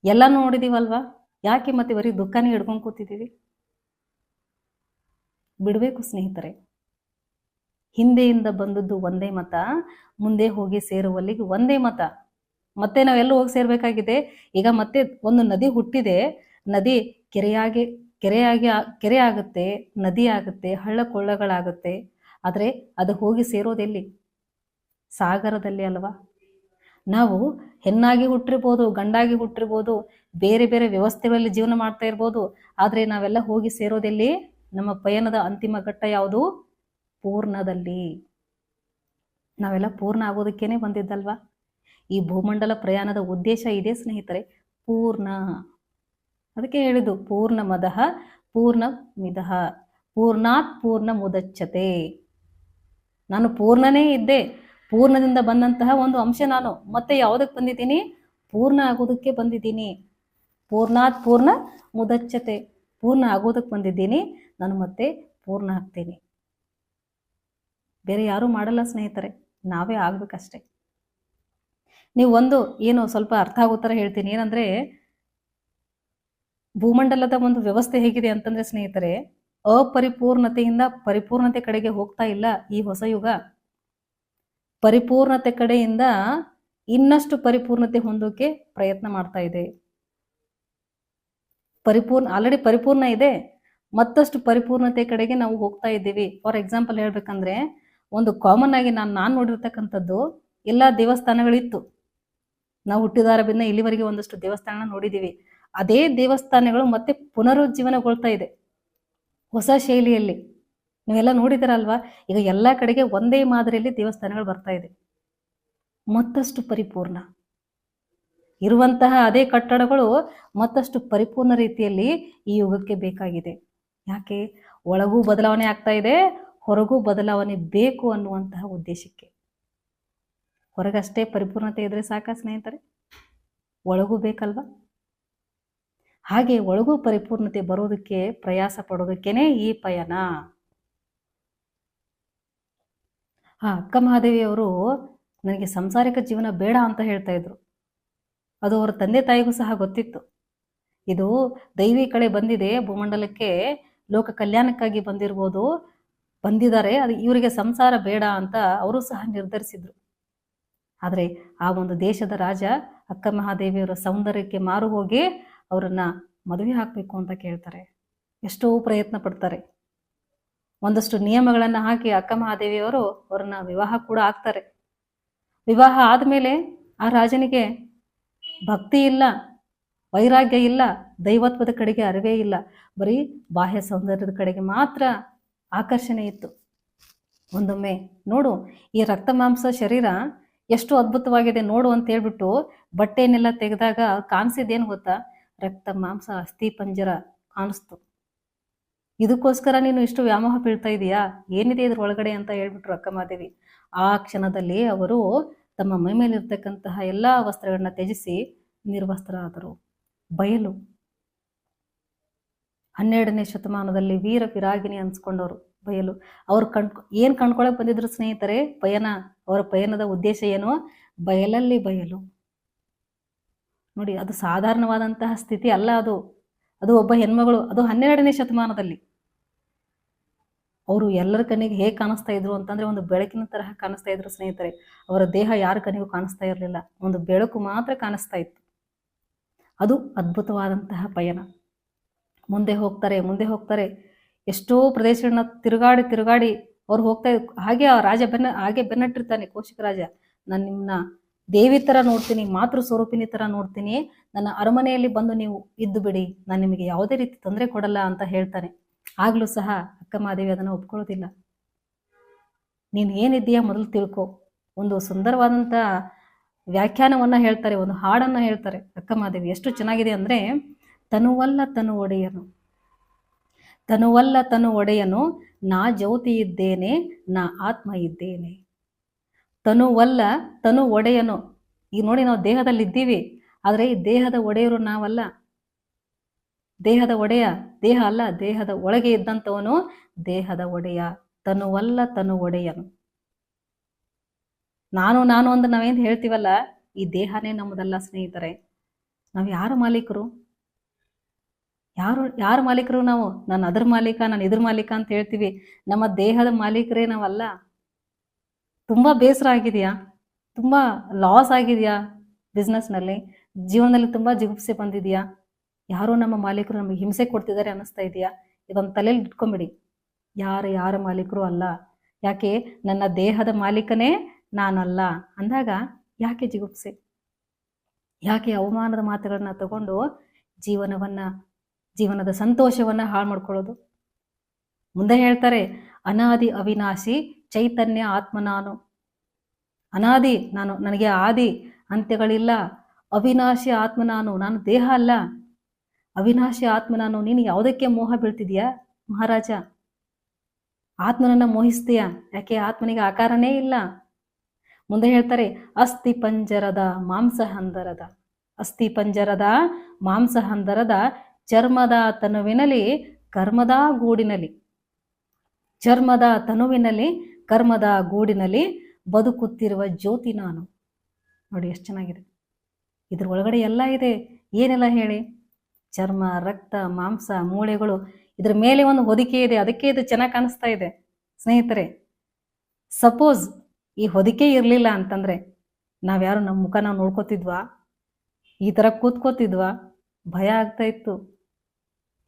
ಎಲ್ಲ ನೋಡಿದೀವಲ್ವಾ? ಯಾಕೆ ಮತ್ತೆ ಬರೀ ದುಃಖನೇ ಹಿಡ್ಕೊಂಡು ಕೂತಿದ್ದೀವಿ ಬಿಡಬೇಕು ಸ್ನೇಹಿತರೆ. ಹಿಂದೆಯಿಂದ ಬಂದದ್ದು ಒಂದೇ ಮತ, ಮುಂದೆ ಹೋಗಿ ಸೇರುವಲ್ಲಿಗೆ ಒಂದೇ ಮತ. ಮತ್ತೆ ನಾವೆಲ್ಲೂ ಹೋಗಿ ಸೇರ್ಬೇಕಾಗಿದೆ. ಈಗ ಮತ್ತೆ ಒಂದು ನದಿ ಹುಟ್ಟಿದೆ. ನದಿ ಕೆರೆಯಾಗಿ ಕೆರೆಯಾಗಿ, ಕೆರೆ ಆಗುತ್ತೆ, ನದಿ ಆಗುತ್ತೆ ಹಳ್ಳ ಕೊಳ್ಳಗಳಾಗುತ್ತೆ ಆದರೆ ಅದು ಹೋಗಿ ಸೇರೋದೆಲ್ಲಿ? ಸಾಗರದಲ್ಲಿ ಅಲ್ವಾ? ನಾವು ಹೆಣ್ಣಾಗಿ ಹುಟ್ಟಿರ್ಬೋದು, ಗಂಡಾಗಿ ಹುಟ್ಟಿರ್ಬೋದು, ಬೇರೆ ಬೇರೆ ವ್ಯವಸ್ಥೆಗಳಲ್ಲಿ ಜೀವನ ಮಾಡ್ತಾ ಇರ್ಬೋದು. ಆದರೆ ನಾವೆಲ್ಲ ಹೋಗಿ ಸೇರೋದೆಲ್ಲಿ? ನಮ್ಮ ಪಯಣದ ಅಂತಿಮ ಘಟ್ಟ ಯಾವುದು? ಪೂರ್ಣದಲ್ಲಿ, ನಾವೆಲ್ಲ ಪೂರ್ಣ ಆಗೋದಕ್ಕೇನೆ ಬಂದಿದ್ದಲ್ವಾ? ಈ ಭೂಮಂಡಲ ಪ್ರಯಾಣದ ಉದ್ದೇಶ ಇದೆ ಸ್ನೇಹಿತರೆ, ಪೂರ್ಣ. ಅದಕ್ಕೆ ಹೇಳಿದ್ದು, ಪೂರ್ಣ ಮದಃ, ಪೂರ್ಣ ಮಿದಃ, ಪೂರ್ಣಾತ್ ಪೂರ್ಣ ಮುದಚ್ಚತೆ ನಾನು ಪೂರ್ಣನೇ ಇದ್ದೆ, ಪೂರ್ಣದಿಂದ ಬಂದಂತಹ ಒಂದು ಅಂಶ ನಾನು, ಮತ್ತೆ ಯಾವುದಕ್ಕೆ ಬಂದಿದ್ದೀನಿ? ಪೂರ್ಣ ಆಗೋದಕ್ಕೆ ಬಂದಿದ್ದೀನಿ. ಪೂರ್ಣಾತ್ ಪೂರ್ಣ ಮುದಚ್ಚತೆ ಪೂರ್ಣ ಆಗೋದಕ್ಕೆ ಬಂದಿದ್ದೀನಿ, ನಾನು ಮತ್ತೆ ಪೂರ್ಣ ಆಗ್ತೀನಿ. ಬೇರೆ ಯಾರೂ ಮಾಡಲ್ಲ ಸ್ನೇಹಿತರೆ, ನಾವೇ ಆಗ್ಬೇಕಷ್ಟೆ. ನೀವು ಒಂದು ಏನು ಸ್ವಲ್ಪ ಅರ್ಥ ಆಗೋ ಥರ ಹೇಳ್ತೀನಿ. ಏನಂದ್ರೆ, ಭೂಮಂಡಲದ ಒಂದು ವ್ಯವಸ್ಥೆ ಹೇಗಿದೆ ಅಂತಂದ್ರೆ ಸ್ನೇಹಿತರೆ, ಅಪರಿಪೂರ್ಣತೆಯಿಂದ ಪರಿಪೂರ್ಣತೆ ಕಡೆಗೆ ಹೋಗ್ತಾ ಇಲ್ಲ ಈ ಹೊಸ ಯುಗ. ಪರಿಪೂರ್ಣತೆ ಕಡೆಯಿಂದ ಇನ್ನಷ್ಟು ಪರಿಪೂರ್ಣತೆ ಹೊಂದೋಕೆ ಪ್ರಯತ್ನ ಮಾಡ್ತಾ ಇದೆ. ಪರಿಪೂರ್ಣ ಆಲ್ರೆಡಿ ಪರಿಪೂರ್ಣ ಇದೆ. ಮತ್ತಷ್ಟು ಪರಿಪೂರ್ಣತೆ ಕಡೆಗೆ ನಾವು ಹೋಗ್ತಾ ಇದ್ದೀವಿ. ಫಾರ್ ಎಕ್ಸಾಂಪಲ್ ಹೇಳ್ಬೇಕಂದ್ರೆ ಒಂದು ಕಾಮನ್ ಆಗಿ ನಾನು ನಾನು ನೋಡಿರ್ತಕ್ಕಂಥದ್ದು ಎಲ್ಲ ದೇವಸ್ಥಾನಗಳಿತ್ತು. ನಾವು ಹುಟ್ಟಿದಾರಬಿಂದ ಇಲ್ಲಿವರೆಗೆ ಒಂದಷ್ಟು ದೇವಸ್ಥಾನ ನೋಡಿದ್ದೀವಿ ಅದೇ ದೇವಸ್ಥಾನಗಳು ಮತ್ತೆ ಪುನರುಜ್ಜೀವನಗೊಳ್ತಾ ಇದೆ. ಹೊಸ ಶೈಲಿಯಲ್ಲಿ. ನೀವೆಲ್ಲ ನೋಡಿದಿರಲ್ವಾ? ಈಗ ಎಲ್ಲ ಕಡೆಗೆ ಒಂದೇ ಮಾದರಿಯಲ್ಲಿ ದೇವಸ್ಥಾನಗಳು ಬರ್ತಾ ಇದೆ. ಮತ್ತಷ್ಟು ಪರಿಪೂರ್ಣ. ಇರುವಂತಹ ಅದೇ ಕಟ್ಟಡಗಳು ಮತ್ತಷ್ಟು ಪರಿಪೂರ್ಣ ರೀತಿಯಲ್ಲಿ ಈ ಯುಗಕ್ಕೆ ಬೇಕಾಗಿದೆ. ಯಾಕೆ? ಒಳಗೂ ಬದಲಾವಣೆ ಆಗ್ತಾ ಇದೆ ಹೊರಗೂ ಬದಲಾವಣೆ ಬೇಕು ಅನ್ನುವಂತಹ ಉದ್ದೇಶಕ್ಕೆ. ಹೊರಗಷ್ಟೇ ಪರಿಪೂರ್ಣತೆ ಇದ್ರೆ ಸಾಕ ಸ್ನೇಹಿತರೆ? ಒಳಗೂ ಬೇಕಲ್ವಾ? ಹಾಗೆ ಒಳಗೂ ಪರಿಪೂರ್ಣತೆ ಬರೋದಕ್ಕೆ ಪ್ರಯಾಸ ಪಡೋದಕ್ಕೇನೆ ಈ ಪಯಣ. ಹಾ, ಅಕ್ಕ ಅವರು ನನಗೆ ಸಂಸಾರಿಕ ಜೀವನ ಬೇಡ ಅಂತ ಹೇಳ್ತಾ ಇದ್ರು. ಅದು ಅವರ ತಂದೆ ತಾಯಿಗೂ ಸಹ ಗೊತ್ತಿತ್ತು. ಇದು ದೈವಿ ಕಡೆ ಬಂದಿದೆ, ಭೂಮಂಡಲಕ್ಕೆ ಲೋಕ ಕಲ್ಯಾಣಕ್ಕಾಗಿ ಬಂದಿರ್ಬೋದು ಬಂದಿದ್ದಾರೆ. ಅದು ಇವರಿಗೆ ಸಂಸಾರ ಬೇಡ ಅಂತ ಅವರು ಸಹ ನಿರ್ಧರಿಸಿದ್ರು. ಆದರೆ ಆ ಒಂದು ದೇಶದ ರಾಜ ಅಕ್ಕ ಮಹಾದೇವಿಯವರ ಸೌಂದರ್ಯಕ್ಕೆ ಮಾರು ಹೋಗಿ ಅವರನ್ನ ಮದುವೆ ಹಾಕಬೇಕು ಅಂತ ಕೇಳ್ತಾರೆ. ಎಷ್ಟೋ ಪ್ರಯತ್ನ ಪಡ್ತಾರೆ. ಒಂದಷ್ಟು ನಿಯಮಗಳನ್ನು ಹಾಕಿ ಅಕ್ಕ ಮಹಾದೇವಿಯವರು ಅವರನ್ನ ವಿವಾಹ ಕೂಡ ಆಗ್ತಾರೆ. ವಿವಾಹ ಆದಮೇಲೆ ಆ ರಾಜನಿಗೆ ಭಕ್ತಿ ಇಲ್ಲ, ವೈರಾಗ್ಯ ಇಲ್ಲ, ದೈವತ್ವದ ಕಡೆಗೆ ಅರಿವೇ ಇಲ್ಲ. ಬರೀ ಬಾಹ್ಯ ಸೌಂದರ್ಯದ ಕಡೆಗೆ ಮಾತ್ರ ಆಕರ್ಷಣೆ ಇತ್ತು. ಒಂದೊಮ್ಮೆ ನೋಡು, ಈ ರಕ್ತ ಮಾಂಸ ಶರೀರ ಎಷ್ಟು ಅದ್ಭುತವಾಗಿದೆ ನೋಡು ಅಂತ ಹೇಳ್ಬಿಟ್ಟು ಬಟ್ಟೆನೆಲ್ಲ ತೆಗೆದಾಗ ಕಾಣಿಸಿದೇನು ಗೊತ್ತಾ? ರಕ್ತ ಮಾಂಸ ಅಸ್ಥಿ ಪಂಜರ ಕಾಣಿಸ್ತು. ಇದಕ್ಕೋಸ್ಕರ ನೀನು ಇಷ್ಟು ವ್ಯಾಮೋಹ ಬೀಳ್ತಾ ಇದೀಯಾ? ಏನಿದೆ ಇದ್ರ ಒಳಗಡೆ ಅಂತ ಹೇಳ್ಬಿಟ್ರು ಅಕ್ಕಮಾದೇವಿ ಆ ಕ್ಷಣದಲ್ಲಿ ಅವರು ತಮ್ಮ ಮೈ ಮೇಲಿರ್ತಕ್ಕಂತಹ ಎಲ್ಲ ವಸ್ತ್ರಗಳನ್ನ ತ್ಯಜಿಸಿ ನಿರ್ವಸ್ತ್ರ ಆದರು ಬಯಲು. ಹನ್ನೆರಡನೇ ಶತಮಾನದಲ್ಲಿ ವೀರ ವಿರಾಗಿನಿ ಅನ್ಸ್ಕೊಂಡವರು ಬಯಲು. ಅವ್ರು ಕಣ್, ಏನು ಕಂಡ್ಕೊಳಕ್ ಬಂದಿದ್ರು ಸ್ನೇಹಿತರೆ, ಪಯನ, ಅವರ ಪಯನದ ಉದ್ದೇಶ ಏನು? ಬಯಲಲ್ಲಿ ಬಯಲು. ನೋಡಿ, ಅದು ಸಾಧಾರಣವಾದಂತಹ ಸ್ಥಿತಿ ಅಲ್ಲ ಅದು. ಅದು ಒಬ್ಬ ಹೆಣ್ಮಗಳು, ಅದು ಹನ್ನೆರಡನೇ ಶತಮಾನದಲ್ಲಿ. ಅವರು ಎಲ್ಲರ ಕಣ್ಣಿಗೆ ಹೇಗೆ ಕಾಣಿಸ್ತಾ ಇದ್ರು ಅಂತಂದ್ರೆ ಒಂದು ಬೆಳಕಿನ ತರಹ ಕಾಣಿಸ್ತಾ ಇದ್ರು ಸ್ನೇಹಿತರೆ. ಅವರ ದೇಹ ಯಾರ ಕಣ್ಣಿಗೂ ಕಾಣಿಸ್ತಾ ಇರಲಿಲ್ಲ. ಒಂದು ಬೆಳಕು ಮಾತ್ರ ಕಾಣಿಸ್ತಾ ಇತ್ತು. ಅದು ಅದ್ಭುತವಾದಂತಹ ಪಯಣ ಮುಂದೆ ಹೋಗ್ತಾರೆ ಮುಂದೆ ಹೋಗ್ತಾರೆ. ಎಷ್ಟೋ ಪ್ರದೇಶಗಳನ್ನ ತಿರುಗಾಡಿ ತಿರುಗಾಡಿ ಅವ್ರು ಹೋಗ್ತಾ ಹಾಗೆ ಆ ರಾಜ ಬೆನ್ನ, ಹಾಗೆ ಬೆನ್ನಟ್ಟಿರ್ತಾನೆ ಕೌಶಿಕ ರಾಜ. ನಾನು ನಿಮ್ಮನ್ನ ದೇವಿ ತರ ನೋಡ್ತೀನಿ, ಮಾತೃ ಸ್ವರೂಪಿನಿ ತರ ನೋಡ್ತೀನಿ. ನನ್ನ ಅರಮನೆಯಲ್ಲಿ ಬಂದು ನೀವು ಇದ್ದು ಬಿಡಿ. ನಾನು ನಿಮಗೆ ಯಾವುದೇ ರೀತಿ ತೊಂದರೆ ಕೊಡಲ್ಲ ಅಂತ ಹೇಳ್ತಾನೆ. ಆಗಲೂ ಸಹ ಅಕ್ಕ ಮಾದೇವಿ ಅದನ್ನು ಒಪ್ಕೊಳ್ಳೋದಿಲ್ಲ. ನೀನು ಏನಿದ್ದೀಯಾ ಮೊದಲು ತಿಳ್ಕೊ. ಒಂದು ಸುಂದರವಾದಂಥ ವ್ಯಾಖ್ಯಾನವನ್ನ ಹೇಳ್ತಾರೆ, ಒಂದು ಹಾಡನ್ನ ಹೇಳ್ತಾರೆ ಅಕ್ಕಮಹಾದೇವಿ ಎಷ್ಟು ಚೆನ್ನಾಗಿದೆ ಅಂದ್ರೆ ತನುವಲ್ಲ ತನು ಒಡೆಯನು. ತನುವಲ್ಲ ತನು ಒಡೆಯನು, ನಾ ಜ್ಯೋತಿ ಇದ್ದೇನೆ, ನಾ ಆತ್ಮ ಇದ್ದೇನೆ. ತನುವಲ್ಲ ತನು ಒಡೆಯನು. ಈಗ ನೋಡಿ ನಾವು ದೇಹದಲ್ಲಿ ಇದ್ದೀವಿ, ಆದರೆ ಈ ದೇಹದ ಒಡೆಯರು ನಾವಲ್ಲ. ದೇಹದ ಒಡೆಯ, ದೇಹ ಅಲ್ಲ, ದೇಹದ ಒಳಗೆ ಇದ್ದಂಥವನು ದೇಹದ ಒಡೆಯ. ತನುವಲ್ಲ ತನು ಒಡೆಯನು. ನಾನು ನಾನು ಅಂತ ನಾವೇನು ಹೇಳ್ತೀವಲ್ಲ, ಈ ದೇಹನೇ ನಮ್ಮದಲ್ಲ ಸ್ನೇಹಿತರೆ. ನಾವು ಯಾರು ಮಾಲೀಕರು? ಯಾರು, ಯಾರ ಮಾಲೀಕರು ನಾವು? ನಾನು ಅದ್ರ ಮಾಲೀಕ ನಾನು ಇದ್ರ ಮಾಲೀಕ ಅಂತ ಹೇಳ್ತೀವಿ. ನಮ್ಮ ದೇಹದ ಮಾಲೀಕರೇ ನಾವಲ್ಲ. ತುಂಬಾ ಬೇಸರ ಆಗಿದೆಯಾ? ತುಂಬಾ ಲಾಸ್ ಆಗಿದೆಯಾ ಬಿಸ್ನೆಸ್ನಲ್ಲಿ ಜೀವನದಲ್ಲಿ ತುಂಬಾ ಜಿಗುಪ್ಸೆ ಬಂದಿದೆಯಾ? ಯಾರೋ ನಮ್ಮ ಮಾಲೀಕರು ನಮಗೆ ಹಿಂಸೆ ಕೊಡ್ತಿದ್ದಾರೆ ಅನ್ನಿಸ್ತಾ ಇದೆಯಾ? ಇದೊಂದು ತಲೆಯಲ್ಲಿ ಇಟ್ಕೊಂಬಿಡಿ. ಯಾರು, ಯಾರ ಮಾಲೀಕರು ಅಲ್ಲ. ಯಾಕೆ? ನನ್ನ ದೇಹದ ಮಾಲೀಕನೇ ನಾನಲ್ಲ. ಅಂದಾಗ ಯಾಕೆ ಜಿಗುಪ್ಸೆ? ಯಾಕೆ ಅವಮಾನದ ಮಾತುಗಳನ್ನ ತಗೊಂಡು ಜೀವನವನ್ನ ಜೀವನದ ಸಂತೋಷವನ್ನ ಹಾಳು ಮಾಡ್ಕೊಳ್ಳೋದು. ಮುಂದೆ ಹೇಳ್ತಾರೆ, ಅನಾದಿ ಅವಿನಾಶಿ ಚೈತನ್ಯ ಆತ್ಮ ನಾನು ಅನಾದಿ ನಾನು, ನನಗೆ ಆದಿ ಅಂತ್ಯಗಳಿಲ್ಲ. ಅವಿನಾಶಿ ಆತ್ಮ ನಾನು ನಾನು ದೇಹ ಅಲ್ಲ. ಅವಿನಾಶಿ ಆತ್ಮ ನಾನು ನೀನು ಯಾವುದಕ್ಕೆ ಮೋಹ ಬೀಳ್ತಿದ್ಯಾ ಮಹಾರಾಜ? ಆತ್ಮನನ್ನ ಮೋಹಿಸ್ತೀಯಾ? ಯಾಕೆ ಆತ್ಮನಿಗೆ ಆಕಾರನೇ ಇಲ್ಲ? ಮುಂದೆ ಹೇಳ್ತಾರೆ, ಅಸ್ಥಿ ಪಂಜರದ ಮಾಂಸಹಂದರದ, ಅಸ್ಥಿ ಪಂಜರದ ಮಾಂಸ ಹಂದರದ ಚರ್ಮದ ತನುವಿನಲ್ಲಿ, ಕರ್ಮದ ಗೂಡಿನಲ್ಲಿ. ಚರ್ಮದ ತನುವಿನಲ್ಲಿ, ಕರ್ಮದ ಗೂಡಿನಲ್ಲಿ ಬದುಕುತ್ತಿರುವ ಜ್ಯೋತಿ ನಾನು. ನೋಡಿ ಎಷ್ಟು ಚೆನ್ನಾಗಿದೆ. ಇದ್ರ ಒಳಗಡೆ ಎಲ್ಲ ಇದೆ. ಏನೆಲ್ಲ ಹೇಳಿ? ಚರ್ಮ, ರಕ್ತ, ಮಾಂಸ, ಮೂಳೆಗಳು. ಇದ್ರ ಮೇಲೆ ಒಂದು ಹೊದಿಕೆ ಇದೆ. ಅದಕ್ಕೆ ಇದು ಚೆನ್ನಾಗಿ ಕಾಣಿಸ್ತಾ ಇದೆ. ಸ್ನೇಹಿತರೆ, ಸಪೋಸ್ ಈ ಹೊದಿಕೆ ಇರಲಿಲ್ಲ ಅಂತಂದ್ರೆ ನಾವ್ಯಾರು ನಮ್ಮ ಮುಖ ನಾವು ನೋಡ್ಕೋತಿದ್ವಾ? ಈ ಥರ ಕೂತ್ಕೋತಿದ್ವಾ? ಭಯ ಆಗ್ತಾ ಇತ್ತು.